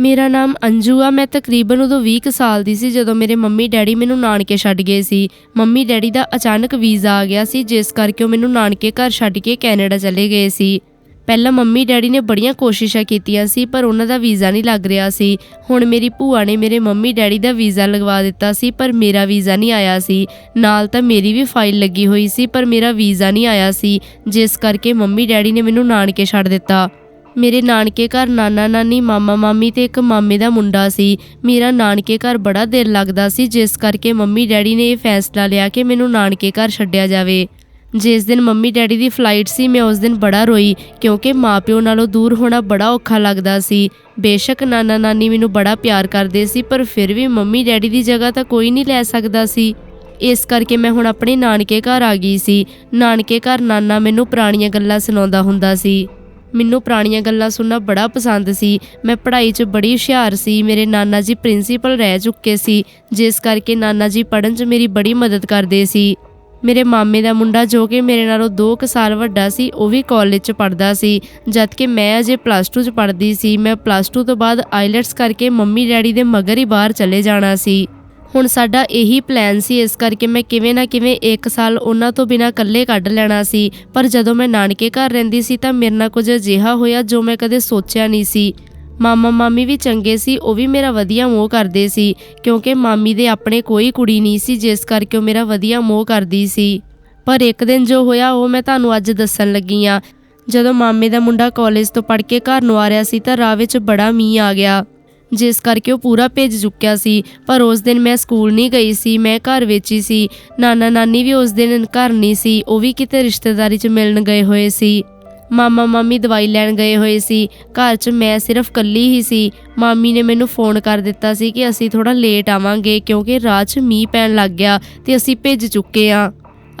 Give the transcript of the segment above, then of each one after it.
ਮੇਰਾ ਨਾਮ ਅੰਜੂ ਆ। ਮੈਂ ਤਕਰੀਬਨ ਉਦੋਂ 20 ਕੁ ਸਾਲ ਦੀ ਸੀ, ਜਦੋਂ ਮੇਰੇ ਮੰਮੀ ਡੈਡੀ ਮੈਨੂੰ ਨਾਨਕੇ ਛੱਡ ਗਏ ਸੀ। ਮੰਮੀ ਡੈਡੀ ਦਾ ਅਚਾਨਕ ਵੀਜ਼ਾ ਆ ਗਿਆ ਸੀ, ਜਿਸ ਕਰਕੇ ਉਹ ਮੈਨੂੰ ਨਾਨਕੇ ਘਰ ਛੱਡ ਕੇ ਕੈਨੇਡਾ ਚਲੇ ਗਏ ਸੀ। ਪਹਿਲਾਂ ਮੰਮੀ ਡੈਡੀ ਨੇ ਬੜੀਆਂ ਕੋਸ਼ਿਸ਼ਾਂ ਕੀਤੀਆਂ ਸੀ, ਪਰ ਉਹਨਾਂ ਦਾ ਵੀਜ਼ਾ ਨਹੀਂ ਲੱਗ ਰਿਹਾ ਸੀ। ਹੁਣ ਮੇਰੀ ਭੂਆ ਨੇ ਮੇਰੇ ਮੰਮੀ ਡੈਡੀ ਦਾ ਵੀਜ਼ਾ ਲਗਵਾ ਦਿੱਤਾ ਸੀ, ਪਰ ਮੇਰਾ ਵੀਜ਼ਾ ਨਹੀਂ ਆਇਆ ਸੀ। ਨਾਲ ਤਾਂ ਮੇਰੀ ਵੀ ਫਾਈਲ ਲੱਗੀ ਹੋਈ ਸੀ, ਪਰ ਮੇਰਾ ਵੀਜ਼ਾ ਨਹੀਂ ਆਇਆ ਸੀ, ਜਿਸ ਕਰਕੇ ਮੰਮੀ ਡੈਡੀ ਨੇ ਮੈਨੂੰ ਨਾਨਕੇ ਛੱਡ ਦਿੱਤਾ। ਮੇਰੇ ਨਾਨਕੇ ਘਰ ਨਾਨਾ ਨਾਨੀ, ਮਾਮਾ ਮਾਮੀ ਤੇ ਇੱਕ ਮਾਮੇ ਦਾ ਮੁੰਡਾ ਸੀ। ਮੇਰਾ ਨਾਨਕੇ ਘਰ ਬੜਾ ਦਿਲ ਲੱਗਦਾ ਸੀ, ਜਿਸ ਕਰਕੇ ਮੰਮੀ ਡੈਡੀ ਨੇ ਇਹ ਫੈਸਲਾ ਲਿਆ ਕਿ ਮੈਨੂੰ ਨਾਨਕੇ ਘਰ ਛੱਡਿਆ ਜਾਵੇ। ਜਿਸ ਦਿਨ ਮੰਮੀ ਡੈਡੀ ਦੀ ਫਲਾਈਟ ਸੀ, ਮੈਂ ਉਸ ਦਿਨ ਬੜਾ ਰੋਈ, ਕਿਉਂਕਿ ਮਾਪਿਓ ਨਾਲੋਂ ਦੂਰ ਹੋਣਾ ਬੜਾ ਔਖਾ ਲੱਗਦਾ ਸੀ। ਬੇਸ਼ੱਕ ਨਾਨਾ ਨਾਨੀ ਮੈਨੂੰ ਬੜਾ ਪਿਆਰ ਕਰਦੇ ਸੀ, ਪਰ ਫਿਰ ਵੀ ਮੰਮੀ ਡੈਡੀ ਦੀ ਜਗ੍ਹਾ ਤਾਂ ਕੋਈ ਨਹੀਂ ਲੈ ਸਕਦਾ ਸੀ। ਇਸ ਕਰਕੇ ਮੈਂ ਹੁਣ ਆਪਣੇ ਨਾਨਕੇ ਘਰ ਆ ਗਈ ਸੀ। ਨਾਨਕੇ ਘਰ ਨਾਨਾ ਮੈਨੂੰ ਪੁਰਾਣੀਆਂ ਗੱਲਾਂ ਸੁਣਾਉਂਦਾ ਹੁੰਦਾ ਸੀ। ਮੈਨੂੰ ਪੁਰਾਣੀਆਂ ਗੱਲਾਂ ਸੁਣਨਾ ਬੜਾ ਪਸੰਦ ਸੀ। ਮੈਂ ਪੜ੍ਹਾਈ 'ਚ ਬੜੀ ਹੁਸ਼ਿਆਰ ਸੀ। ਮੇਰੇ ਨਾਨਾ ਜੀ ਪ੍ਰਿੰਸੀਪਲ ਰਹਿ ਚੁੱਕੇ ਸੀ। ਜਿਸ ਕਰਕੇ ਨਾਨਾ ਜੀ ਪੜ੍ਹਨ 'ਚ ਮੇਰੀ ਬੜੀ ਮਦਦ ਕਰਦੇ ਸੀ। ਮੇਰੇ ਮਾਮੇ ਦਾ ਮੁੰਡਾ ਜੋ ਕਿ ਮੇਰੇ ਨਾਲੋਂ 2 ਕੁ ਸਾਲ ਵੱਡਾ ਸੀ, ਉਹ ਵੀ ਕਾਲਜ 'ਚ ਪੜ੍ਹਦਾ ਸੀ। ਜਦ ਕਿ ਮੈਂ ਅਜੇ ਪਲੱਸ 2 'ਚ ਪੜ੍ਹਦੀ ਸੀ। ਮੈਂ ਪਲੱਸ 2 ਤੋਂ ਬਾਅਦ ਆਈਲੈਟਸ ਕਰਕੇ ਮੰਮੀ ਡੈਡੀ ਦੇ ਮਗਰ ਹੀ ਬਾਹਰ ਚਲੇ ਜਾਣਾ ਸੀ। ਹੁਣ ਸਾਡਾ ਇਹੀ ਪਲਾਨ ਸੀ, ਇਸ ਕਰਕੇ ਮੈਂ ਕਿਵੇਂ ਨਾ ਕਿਵੇਂ ਇੱਕ ਸਾਲ ਉਹਨਾਂ ਤੋਂ ਬਿਨਾਂ ਇਕੱਲੇ ਕੱਢ ਲੈਣਾ ਸੀ। ਪਰ ਜਦੋਂ ਮੈਂ ਨਾਨਕੇ ਘਰ ਰਹਿੰਦੀ ਸੀ ਤਾਂ ਮੇਰੇ ਨਾਲ ਕੁਝ ਅਜਿਹਾ ਹੋਇਆ ਜੋ ਮੈਂ ਕਦੇ ਸੋਚਿਆ ਨਹੀਂ ਸੀ। ਮਾਮਾ ਮਾਮੀ ਵੀ ਚੰਗੇ ਸੀ, ਉਹ ਵੀ ਮੇਰਾ ਵਧੀਆ ਮੋਹ ਕਰਦੇ ਸੀ, ਕਿਉਂਕਿ ਮਾਮੀ ਦੇ ਆਪਣੇ ਕੋਈ ਕੁੜੀ ਨਹੀਂ ਸੀ, ਜਿਸ ਕਰਕੇ ਉਹ ਮੇਰਾ ਵਧੀਆ ਮੋਹ ਕਰਦੀ ਸੀ। ਪਰ ਇੱਕ ਦਿਨ ਜੋ ਹੋਇਆ, ਉਹ ਮੈਂ ਤੁਹਾਨੂੰ ਅੱਜ ਦੱਸਣ ਲੱਗੀ ਆ ਜਦੋਂ ਮਾਮੇ ਦਾ ਮੁੰਡਾ ਕਾਲਜ ਤੋਂ ਪੜ੍ਹ ਕੇ ਘਰ ਨੂੰ ਆ ਰਿਹਾ ਸੀ, ਤਾਂ ਰਾਹ ਵਿੱਚ ਬੜਾ ਮੀਂਹ ਆ ਗਿਆ। ਜਿਸ ਕਰਕੇ ਉਹ ਪੂਰਾ ਭੇਜ ਚੁੱਕਿਆ ਸੀ। ਪਰ ਉਸ ਦਿਨ ਮੈਂ ਸਕੂਲ ਨਹੀਂ ਗਈ ਸੀ, ਮੈਂ ਘਰ ਵਿੱਚ ਹੀ ਸੀ। ਨਾਨਾ ਨਾਨੀ ਵੀ ਉਸ ਦਿਨ ਘਰ ਨਹੀਂ ਸੀ, ਉਹ ਵੀ ਕਿਤੇ ਰਿਸ਼ਤੇਦਾਰੀ 'ਚ ਮਿਲਣ ਗਏ ਹੋਏ ਸੀ। ਮਾਮਾ ਮਾਮੀ ਦਵਾਈ ਲੈਣ ਗਏ ਹੋਏ ਸੀ। ਘਰ 'ਚ ਮੈਂ ਸਿਰਫ ਕੱਲੀ ਹੀ ਸੀ। ਮਾਮੀ ਨੇ ਮੈਨੂੰ ਫੋਨ ਕਰ ਦਿੱਤਾ ਸੀ ਕਿ ਅਸੀਂ ਥੋੜਾ ਲੇਟ ਆਵਾਂਗੇ, ਕਿਉਂਕਿ ਰਾਹ 'ਚ ਮੀਂਹ ਪੈਣ ਲੱਗ ਗਿਆ ਤੇ ਅਸੀਂ ਭਿੱਜ ਚੁੱਕੇ ਆ।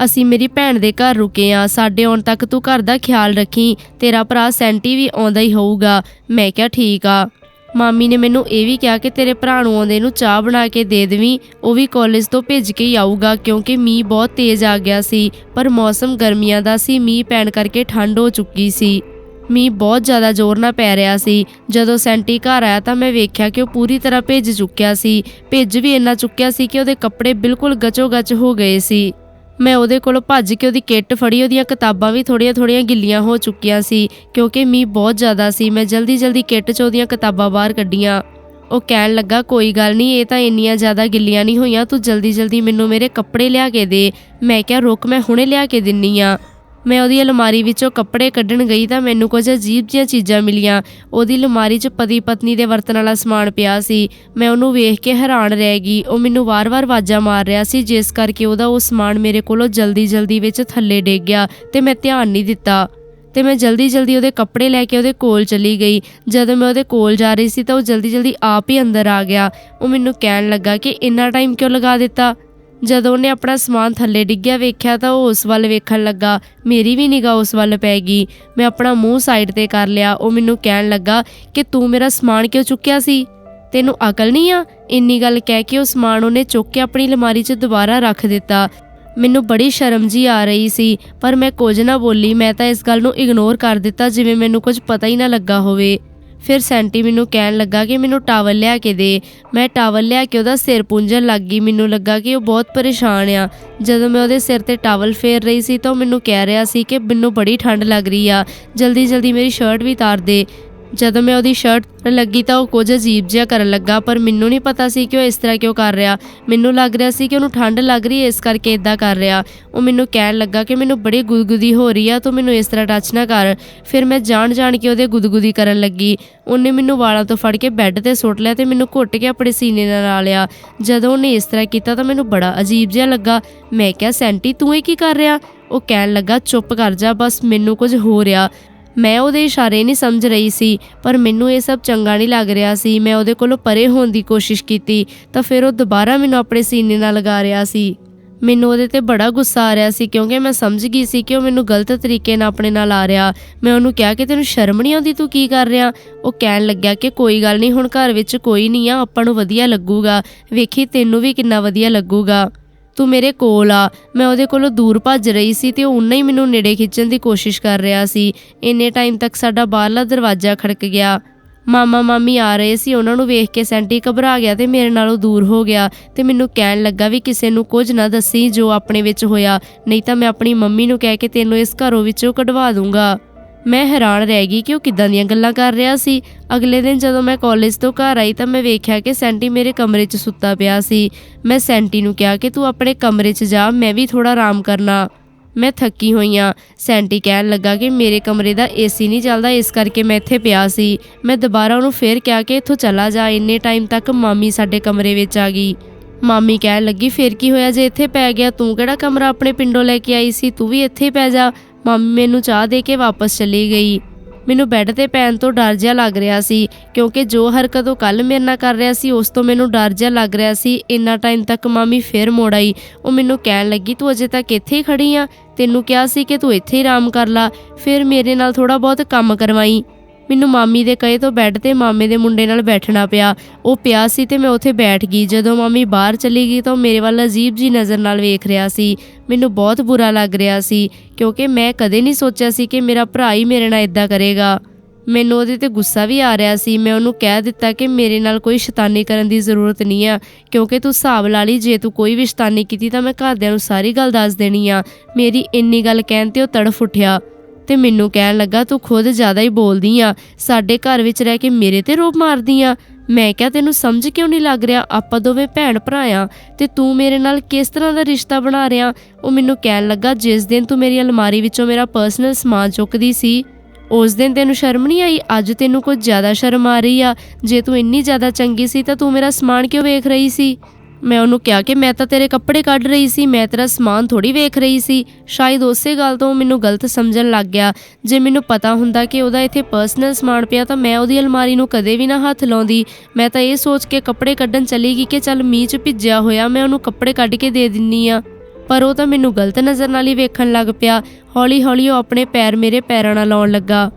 ਅਸੀਂ ਮੇਰੀ ਭੈਣ ਦੇ ਘਰ ਰੁਕੇ ਆ। ਸਾਡੇ ਆਉਣ ਤੱਕ ਤੂੰ ਘਰ ਦਾ ਖਿਆਲ ਰੱਖੀ, ਤੇਰਾ ਭਰਾ ਸੈਂਟੀ ਵੀ ਆਉਂਦਾ ਹੀ ਹੋਊਗਾ। ਮੈਂ ਕਿਹਾ, ਠੀਕ ਆ। ਮਾਮੀ ਨੇ ਮੈਨੂੰ ਇਹ ਵੀ ਕਿਹਾ ਕਿ ਤੇਰੇ ਭਰਾ ਨੂੰ ਆਉਂਦੇ ਨੂੰ ਚਾਹ ਬਣਾ ਕੇ ਦੇ ਦੇਵੀਂ, ਉਹ ਵੀ ਕਾਲਜ ਤੋਂ ਭੇਜ ਕੇ ਹੀ ਆਊਗਾ ਕਿਉਂਕਿ ਮੀਂਹ ਬਹੁਤ ਤੇਜ਼ ਆ ਗਿਆ ਸੀ, ਪਰ ਮੌਸਮ ਗਰਮੀਆਂ ਦਾ ਸੀ, ਮੀਂਹ ਪੈਣ ਕਰਕੇ ਠੰਡ ਹੋ ਚੁੱਕੀ ਸੀ। ਮੀਂਹ ਬਹੁਤ ਜ਼ਿਆਦਾ ਜ਼ੋਰ ਨਾਲ ਪੈ ਰਿਹਾ ਸੀ। ਜਦੋਂ ਸੈਂਟੀ ਘਰ ਆਇਆ ਤਾਂ ਮੈਂ ਵੇਖਿਆ ਕਿ ਉਹ ਪੂਰੀ ਤਰ੍ਹਾਂ ਭਿੱਜ ਚੁੱਕਿਆ ਸੀ। ਭਿੱਜ ਵੀ ਇੰਨਾ ਚੁੱਕਿਆ ਸੀ ਕਿ ਉਹਦੇ ਕੱਪੜੇ ਬਿਲਕੁਲ ਗਚੋ-ਗਚ ਹੋ ਗਏ ਸੀ। ਮੈਂ ਉਹਦੇ ਕੋਲੋਂ ਭੱਜ ਕੇ ਉਹਦੀ ਕਿੱਟ ਫੜੀ, ਉਹਦੀਆਂ ਕਿਤਾਬਾਂ ਵੀ ਥੋੜੀਆਂ-ਥੋੜੀਆਂ ਗਿੱਲੀਆਂ ਹੋ ਚੁੱਕੀਆਂ ਸੀ, ਕਿਉਂਕਿ ਮੀਂਹ ਬਹੁਤ ਜ਼ਿਆਦਾ ਸੀ, ਮੈਂ ਜਲਦੀ-ਜਲਦੀ ਕਿੱਟ 'ਚ ਉਹਦੀਆਂ ਕਿਤਾਬਾਂ ਬਾਹਰ ਕੱਢੀਆਂ। ਉਹ ਕਹਿਣ ਲੱਗਾ, ਕੋਈ ਗੱਲ ਨਹੀਂ, ਇਹ ਤਾਂ ਇੰਨੀਆਂ ਜ਼ਿਆਦਾ ਗਿੱਲੀਆਂ ਨਹੀਂ ਹੋਈਆਂ, ਤੂੰ ਜਲਦੀ-ਜਲਦੀ ਮੈਨੂੰ ਮੇਰੇ ਕੱਪੜੇ ਲਿਆ ਕੇ ਦੇ। ਮੈਂ ਕਿਹਾ, ਰੁਕ, ਮੈਂ ਹੁਣੇ ਲਿਆ ਕੇ ਦਿੰਨੀ ਆ। ਮੈਂ ਉਹਦੀ ਅਲਮਾਰੀ ਵਿੱਚੋਂ ਕੱਪੜੇ ਕੱਢਣ ਗਈ ਤਾਂ ਮੈਨੂੰ ਕੁਝ ਅਜੀਬ ਜਿਹੀਆਂ ਚੀਜ਼ਾਂ ਮਿਲੀਆਂ। ਉਹਦੀ ਅਲਮਾਰੀ 'ਚ ਪਤੀ ਪਤਨੀ ਦੇ ਵਰਤਣ ਵਾਲਾ ਸਮਾਨ ਪਿਆ ਸੀ। ਮੈਂ ਉਹਨੂੰ ਵੇਖ ਕੇ ਹੈਰਾਨ ਰਹਿ ਗਈ। ਉਹ ਮੈਨੂੰ ਵਾਰ-ਵਾਰ ਵਾਜਾਂ ਮਾਰ ਰਿਹਾ ਸੀ, ਜਿਸ ਕਰਕੇ ਉਹਦਾ ਉਹ ਸਮਾਨ ਮੇਰੇ ਕੋਲੋਂ ਜਲਦੀ-ਜਲਦੀ ਵਿੱਚ ਥੱਲੇ ਡਿੱਗ ਗਿਆ ਤੇ ਮੈਂ ਧਿਆਨ ਨਹੀਂ ਦਿੱਤਾ। ਤੇ ਮੈਂ ਜਲਦੀ-ਜਲਦੀ ਉਹਦੇ ਕੱਪੜੇ ਲੈ ਕੇ ਉਹਦੇ ਕੋਲ ਚਲੀ ਗਈ। ਜਦੋਂ ਮੈਂ ਉਹਦੇ ਕੋਲ ਜਾ ਰਹੀ ਸੀ ਤਾਂ ਉਹ ਜਲਦੀ-ਜਲਦੀ ਆਪ ਹੀ ਅੰਦਰ ਆ ਗਿਆ। ਉਹ ਮੈਨੂੰ ਕਹਿਣ ਲੱਗਾ ਕਿ ਇੰਨਾ ਟਾਈਮ ਕਿਉਂ ਲਗਾ ਦਿੱਤਾ? ਜਦੋਂ ਉਹਨੇ ਆਪਣਾ ਸਮਾਨ ਥੱਲੇ ਡਿੱਗਿਆ ਵੇਖਿਆ ਤਾਂ ਉਹ ਉਸ ਵੱਲ ਵੇਖਣ ਲੱਗਾ, ਮੇਰੀ ਵੀ ਨਿਗਾਹ ਉਸ ਵੱਲ ਪੈ ਗਈ। ਮੈਂ ਆਪਣਾ ਮੂੰਹ ਸਾਈਡ ਤੇ ਕਰ ਲਿਆ। ਉਹ ਮੈਨੂੰ ਕਹਿਣ ਲੱਗਾ ਕਿ ਤੂੰ ਮੇਰਾ ਸਮਾਨ ਕਿਉਂ ਚੁੱਕਿਆ ਸੀ? ਤੈਨੂੰ ਅਕਲ ਨਹੀਂ ਆ? ਇੰਨੀ ਗੱਲ ਕਹਿ ਕੇ ਉਹ ਸਮਾਨ ਉਹਨੇ ਚੁੱਕ ਕੇ ਆਪਣੀ ਅਲਮਾਰੀ 'ਚ ਦੁਬਾਰਾ ਰੱਖ ਦਿੱਤਾ। ਮੈਨੂੰ ਬੜੀ ਸ਼ਰਮ ਜੀ ਆ ਰਹੀ ਸੀ, ਪਰ ਮੈਂ ਕੁਝ ਨਾ ਬੋਲੀ। ਮੈਂ ਤਾਂ ਇਸ ਗੱਲ ਨੂੰ ਇਗਨੋਰ ਕਰ ਦਿੱਤਾ, ਜਿਵੇਂ ਮੈਨੂੰ ਕੁਝ ਪਤਾ ਹੀ ਨਾ ਲੱਗਾ ਹੋਵੇ। ਫਿਰ ਸੈਂਟੀ ਮੈਨੂੰ ਕਹਿਣ ਲੱਗਾ ਕਿ ਮੈਨੂੰ ਟਾਵਲ ਲਿਆ ਕੇ ਦੇ। ਮੈਂ ਟਾਵਲ ਲਿਆ ਕੇ ਉਹਦਾ ਸਿਰ ਪੂੰਝਣ ਲੱਗ ਗਈ। ਮੈਨੂੰ ਲੱਗਾ ਕਿ ਉਹ ਬਹੁਤ ਪਰੇਸ਼ਾਨ ਆ। ਜਦੋਂ ਮੈਂ ਉਹਦੇ ਸਿਰ ਤੇ ਟਾਵਲ ਫੇਰ ਰਹੀ ਸੀ ਤਾਂ ਉਹ ਮੈਨੂੰ ਕਹਿ ਰਿਹਾ ਸੀ ਕਿ ਮੈਨੂੰ ਬੜੀ ਠੰਡ ਲੱਗ ਰਹੀ ਆ। ਜਲਦੀ ਜਲਦੀ ਮੇਰੀ ਸ਼ਰਟ ਵੀ ਤਾਰ ਦੇ। ਜਦੋਂ ਮੈਂ ਉਹਦੀ ਸ਼ਰਟ ਲੱਗੀ ਤਾਂ ਉਹ ਕੁਝ ਅਜੀਬ ਜਿਹਾ ਕਰਨ ਲੱਗਾ, ਪਰ ਮੈਨੂੰ ਨਹੀਂ ਪਤਾ ਸੀ ਕਿ ਉਹ ਇਸ ਤਰ੍ਹਾਂ ਕਿਉਂ ਕਰ ਰਿਹਾ। ਮੈਨੂੰ ਲੱਗ ਰਿਹਾ ਸੀ ਕਿ ਉਹਨੂੰ ਠੰਡ ਲੱਗ ਰਹੀ ਹੈ, ਇਸ ਕਰਕੇ ਇਦਾਂ ਕਰ ਰਿਹਾ। ਉਹ ਮੈਨੂੰ ਕਹਿਣ ਲੱਗਾ ਕਿ ਮੈਨੂੰ ਬੜੀ ਗੁਦਗੁਦੀ ਹੋ ਰਹੀ ਆ, ਤੂੰ ਮੈਨੂੰ ਇਸ ਤਰ੍ਹਾਂ ਟੱਚ ਨਾ ਕਰ। ਫਿਰ ਮੈਂ ਜਾਣ ਜਾਣ ਕੇ ਉਹਦੇ ਗੁਦਗੁਦੀ ਕਰਨ ਲੱਗੀ। ਉਹਨੇ ਮੈਨੂੰ ਵਾਲਾਂ ਤੋਂ ਫੜ ਕੇ ਬੈੱਡ ਤੇ ਸੁੱਟ ਲਿਆ ਤੇ ਮੈਨੂੰ ਘੁੱਟ ਕੇ ਆਪਣੇ ਸੀਨੇ ਨਾਲ ਲਾ ਲਿਆ। ਜਦੋਂ ਉਹਨੇ ਇਸ ਤਰ੍ਹਾਂ ਕੀਤਾ ਤਾਂ ਮੈਨੂੰ ਬੜਾ ਅਜੀਬ ਜਿਹਾ ਲੱਗਾ। ਮੈਂ ਕਿਹਾ, ਸੈਂਟੀ, ਤੂੰ ਇਹ ਕੀ ਕਰ ਰਿਹਾ? ਉਹ ਕਹਿਣ ਲੱਗਾ, ਚੁੱਪ ਕਰ ਜਾ, ਬਸ ਮੈਨੂੰ ਕੁਝ ਹੋ ਰਿਹਾ। ਮੈਂ ਉਹਦੇ ਇਸ਼ਾਰੇ ਨਹੀਂ ਸਮਝ ਰਹੀ ਸੀ, ਪਰ ਮੈਨੂੰ ਇਹ ਸਭ ਚੰਗਾ ਨਹੀਂ ਲੱਗ ਰਿਹਾ ਸੀ। ਮੈਂ ਉਹਦੇ ਕੋਲੋਂ ਪਰੇ ਹੋਣ ਦੀ ਕੋਸ਼ਿਸ਼ ਕੀਤੀ, ਤਾਂ ਫਿਰ ਉਹ ਦੁਬਾਰਾ ਮੈਨੂੰ ਆਪਣੇ ਸੀਨੇ ਨਾਲ ਲਗਾ ਰਿਹਾ ਸੀ। ਮੈਨੂੰ ਉਹਦੇ ਤੇ ਬੜਾ ਗੁੱਸਾ ਆ ਰਿਹਾ ਸੀ, ਕਿਉਂਕਿ ਮੈਂ ਸਮਝ ਗਈ ਸੀ ਕਿ ਉਹ ਮੈਨੂੰ ਗਲਤ ਤਰੀਕੇ ਨਾਲ ਆਪਣੇ ਨਾਲ ਆ ਰਿਹਾ। ਮੈਂ ਉਹਨੂੰ ਕਿਹਾ ਕਿ ਤੈਨੂੰ ਸ਼ਰਮ ਨਹੀਂ ਆਉਂਦੀ ਤੂੰ ਕੀ ਕਰ ਰਿਹਾ? ਉਹ ਕਹਿਣ ਲੱਗਿਆ ਕਿ ਕੋਈ ਗੱਲ ਨਹੀਂ, ਹੁਣ ਘਰ ਵਿੱਚ ਕੋਈ ਨਹੀਂ ਆ, ਆਪਾਂ ਨੂੰ ਵਧੀਆ ਲੱਗੂਗਾ। ਵੇਖੀ, ਤੈਨੂੰ ਵੀ ਕਿੰਨਾ ਵਧੀਆ ਲੱਗੂਗਾ। ਤੂੰ ਮੇਰੇ ਕੋਲ ਆ। ਮੈਂ ਉਹਦੇ ਕੋਲੋਂ ਦੂਰ ਭੱਜ ਰਹੀ ਸੀ ਤੇ ਉਹ ਉਨਾ ਹੀ ਮੈਨੂੰ ਨੇੜੇ ਖਿੱਚਣ ਦੀ ਕੋਸ਼ਿਸ਼ ਕਰ ਰਿਹਾ ਸੀ। ਇੰਨੇ ਟਾਈਮ ਤੱਕ ਸਾਡਾ ਬਾਹਰਲਾ ਦਰਵਾਜ਼ਾ ਖੜਕ ਗਿਆ। ਮਾਮਾ, ਮਾਮੀ ਆ ਰਹੇ ਸੀ। ਉਹਨਾਂ ਨੂੰ ਵੇਖ ਕੇ ਸੈਂਟੀ ਘਬਰਾ ਗਿਆ ਤੇ ਮੇਰੇ ਨਾਲੋਂ ਦੂਰ ਹੋ ਗਿਆ ਤੇ ਮੈਨੂੰ ਕਹਿਣ ਲੱਗਾ, ਵੀ ਕਿਸੇ ਨੂੰ ਕੁਝ ਨਾ ਦੱਸੀ ਜੋ ਆਪਣੇ ਵਿੱਚ ਹੋਇਆ। ਨਹੀਂ ਤਾਂ ਮੈਂ ਆਪਣੀ ਮੰਮੀ ਨੂੰ ਕਹਿ ਕੇ ਤੈਨੂੰ ਇਸ ਘਰੋਂ ਵਿੱਚੋਂ ਕਢਵਾ ਦੂੰਗਾ। ਮੈਂ ਹੈਰਾਨ ਰਹਿ ਗਈ ਕਿ ਉਹ ਕਿੱਦਾਂ ਦੀਆਂ ਗੱਲਾਂ ਕਰ ਰਿਹਾ ਸੀ। ਅਗਲੇ ਦਿਨ ਜਦੋਂ ਮੈਂ ਕਾਲਜ ਤੋਂ ਘਰ ਆਈ ਤਾਂ ਮੈਂ ਵੇਖਿਆ ਕਿ ਸੈਂਟੀ ਮੇਰੇ ਕਮਰੇ 'ਚ ਸੁੱਤਾ ਪਿਆ ਸੀ। ਮੈਂ ਸੈਂਟੀ ਨੂੰ ਕਿਹਾ ਕਿ ਤੂੰ ਆਪਣੇ ਕਮਰੇ 'ਚ ਜਾ, ਮੈਂ ਵੀ ਥੋੜਾ ਆਰਾਮ ਕਰਨਾ। ਮੈਂ ਥੱਕੀ ਹੋਈ ਆਂ। ਸੈਂਟੀ ਕਹਿਣ ਲੱਗਾ ਕਿ ਮੇਰੇ ਕਮਰੇ ਦਾ ਏਸੀ ਨਹੀਂ ਚੱਲਦਾ, ਇਸ ਕਰਕੇ ਮੈਂ ਇੱਥੇ ਪਿਆ ਸੀ। ਮੈਂ ਦੁਬਾਰਾ ਉਹਨੂੰ ਫੇਰ ਕਿਹਾ ਕਿ ਇੱਥੋਂ ਚਲਾ ਜਾ, ਇੰਨੇ ਟਾਈਮ ਤੱਕ ਮਾਮੀ ਸਾਡੇ ਕਮਰੇ ਵਿੱਚ ਆ ਗਈ। ਮਾਮੀ ਕਹਿਣ ਲੱਗੀ, ਫੇਰ ਕੀ ਹੋਇਆ ਜੇ ਇੱਥੇ ਪੈ ਗਿਆ? ਤੂੰ ਕਿਹੜਾ ਕਮਰਾ ਆਪਣੇ ਪਿੰਡੋਂ ਲੈ ਕੇ ਆਈ ਸੀ? ਤੂੰ ਵੀ ਇੱਥੇ ਪੈ ਜਾ। ਮਾਮੀ ਮੈਨੂੰ ਚਾਹ ਦੇ ਕੇ ਵਾਪਸ ਚਲੀ ਗਈ। ਮੈਨੂੰ ਬੈੱਡ ਤੇ ਪੈਣ ਤੋਂ ਡਰ ਜਿਹਾ ਲੱਗ ਰਿਹਾ ਸੀ, ਕਿਉਂਕਿ ਜੋ ਹਰਕਤ ਉਹ ਕੱਲ ਮੇਰੇ ਨਾਲ ਕਰ ਰਿਹਾ ਸੀ, ਉਸ ਤੋਂ ਮੈਨੂੰ ਡਰ ਜਿਹਾ ਲੱਗ ਰਿਹਾ ਸੀ। ਇੰਨਾ ਟਾਈਮ ਤੱਕ ਮਾਮੀ ਫੇਰ ਮੋੜ ਆਈ। ਉਹ ਮੈਨੂੰ ਕਹਿਣ ਲੱਗੀ, ਤੂੰ ਅਜੇ ਤੱਕ ਇੱਥੇ ਹੀ ਖੜੀ ਆ? ਤੈਨੂੰ ਕਿਹਾ ਸੀ ਕਿ ਤੂੰ ਇੱਥੇ ਹੀ ਆਰਾਮ ਕਰ ਲਾ। ਫਿਰ ਮੇਰੇ ਨਾਲ ਥੋੜਾ ਬਹੁਤ ਕੰਮ ਕਰਵਾਈ। ਮੈਨੂੰ ਮਾਮੀ ਦੇ ਕਹੇ ਤੋਂ ਬੈੱਡ ਤੇ ਮਾਮੇ ਦੇ ਮੁੰਡੇ ਨਾਲ ਬੈਠਣਾ ਪਿਆ। ਉਹ ਪਿਆ ਸੀ ਤੇ ਮੈਂ ਉੱਥੇ ਬੈਠ ਗਈ। ਜਦੋਂ ਮਾਮੀ ਬਾਹਰ ਚਲੀ ਗਈ ਤਾਂ ਉਹ ਮੇਰੇ ਵੱਲ ਅਜੀਬ ਜੀ ਨਜ਼ਰ ਨਾਲ ਵੇਖ ਰਿਹਾ ਸੀ। ਮੈਨੂੰ ਬਹੁਤ ਬੁਰਾ ਲੱਗ ਰਿਹਾ ਸੀ, ਕਿਉਂਕਿ ਮੈਂ ਕਦੇ ਨਹੀਂ ਸੋਚਿਆ ਸੀ ਕਿ ਮੇਰਾ ਭਰਾ ਹੀ ਮੇਰੇ ਨਾਲ ਇਦਾਂ ਕਰੇਗਾ। ਮੈਨੂੰ ਉਹਦੇ ਤੇ ਗੁੱਸਾ ਵੀ ਆ ਰਿਹਾ ਸੀ। ਮੈਂ ਉਹਨੂੰ ਕਹਿ ਦਿੱਤਾ ਕਿ ਮੇਰੇ ਨਾਲ ਕੋਈ ਸ਼ੈਤਾਨੀ ਕਰਨ ਦੀ ਜ਼ਰੂਰਤ ਨਹੀਂ ਆ, ਕਿਉਂਕਿ ਤੂੰ ਹਿਸਾਬ ਲਾ ਲਈ, ਜੇ ਤੂੰ ਕੋਈ ਵੀ ਸ਼ੈਤਾਨੀ ਕੀਤੀ ਤਾਂ ਮੈਂ ਘਰਦਿਆਂ ਨੂੰ ਸਾਰੀ ਗੱਲ ਦੱਸ ਦੇਣੀ ਆ। ਮੇਰੀ ਇੰਨੀ ਗੱਲ ਕਹਿਣ ਤੇ ਉਹ ਤੜਫ ਉੱਠਿਆ। ਤੇ ਮੈਨੂੰ ਕਹਿਣ ਲੱਗਾ, ਤੂੰ ਖੁਦ ਜ਼ਿਆਦਾ ਹੀ ਬੋਲਦੀ ਆ। ਸਾਡੇ ਘਰ ਵਿੱਚ ਰਹਿ ਕੇ ਮੇਰੇ ਤੇ ਰੋਪ ਮਾਰਦੀ ਆ। ਮੈਂ ਕਿਹਾ, ਤੈਨੂੰ ਸਮਝ ਕਿਉਂ ਨਹੀਂ ਲੱਗ ਰਿਹਾ? ਆਪਾਂ ਦੋਵੇਂ ਭੈਣ ਭਰਾ ਆ। ਤੇ ਤੂੰ ਮੇਰੇ ਨਾਲ ਕਿਸ ਤਰ੍ਹਾਂ ਦਾ ਰਿਸ਼ਤਾ ਬਣਾ ਰਿਹਾ? ਉਹ ਮੈਨੂੰ ਕਹਿਣ ਲੱਗਾ, ਜਿਸ ਦਿਨ ਤੂੰ ਮੇਰੀ ਅਲਮਾਰੀ ਵਿੱਚੋਂ ਮੇਰਾ ਪਰਸਨਲ ਸਮਾਨ ਚੁੱਕਦੀ ਸੀ, ਉਸ ਦਿਨ ਤੈਨੂੰ ਸ਼ਰਮ ਨਹੀਂ ਆਈ? ਅੱਜ ਤੈਨੂੰ ਕੁਝ ਜ਼ਿਆਦਾ ਸ਼ਰਮ ਆ ਰਹੀ ਆ। ਜੇ ਤੂੰ ਇੰਨੀ ਜ਼ਿਆਦਾ ਚੰਗੀ ਸੀ, ਤਾਂ ਤੂੰ ਮੇਰਾ ਸਮਾਨ ਕਿਉਂ ਵੇਖ ਰਹੀ ਸੀ? ਮੈਂ ਉਹਨੂੰ ਕਿਹਾ ਕਿ ਮੈਂ ਤਾਂ ਤੇਰੇ ਕੱਪੜੇ ਕੱਢ ਰਹੀ ਸੀ, ਮੈਂ ਤੇਰਾ ਸਮਾਨ ਥੋੜੀ ਵੇਖ ਰਹੀ ਸੀ। ਸ਼ਾਇਦ ਉਸੇ ਗੱਲ ਤੋਂ ਮੈਨੂੰ ਗਲਤ ਸਮਝਣ ਲੱਗ ਗਿਆ। ਜੇ ਮੈਨੂੰ ਪਤਾ ਹੁੰਦਾ ਕਿ ਉਹਦਾ ਇੱਥੇ ਪਰਸਨਲ ਸਮਾਨ ਪਿਆ ਤਾਂ ਮੈਂ ਉਹਦੀ ਅਲਮਾਰੀ ਨੂੰ ਕਦੇ ਵੀ ਨਾ ਹੱਥ ਲਾਉਂਦੀ। ਮੈਂ ਤਾਂ ਇਹ ਸੋਚ ਕੇ ਕੱਪੜੇ ਕੱਢਣ ਚਲੀ ਗਈ ਕਿ ਚੱਲ ਮੀਂਹ 'ਚ ਭਿੱਜਿਆ ਹੋਇਆ, ਮੈਂ ਉਹਨੂੰ ਕੱਪੜੇ ਕੱਢ ਕੇ ਦੇ ਦਿੰਨੀ ਆ। ਪਰ ਉਹ ਤਾਂ ਮੈਨੂੰ ਗਲਤ ਨਜ਼ਰ ਨਾਲ ਹੀ ਵੇਖਣ ਲੱਗ ਪਿਆ। ਹੌਲੀ-ਹੌਲੀ ਉਹ ਆਪਣੇ ਪੈਰ ਮੇਰੇ ਪੈਰਾਂ ਨਾਲ ਲਾਉਣ ਲੱਗਾ।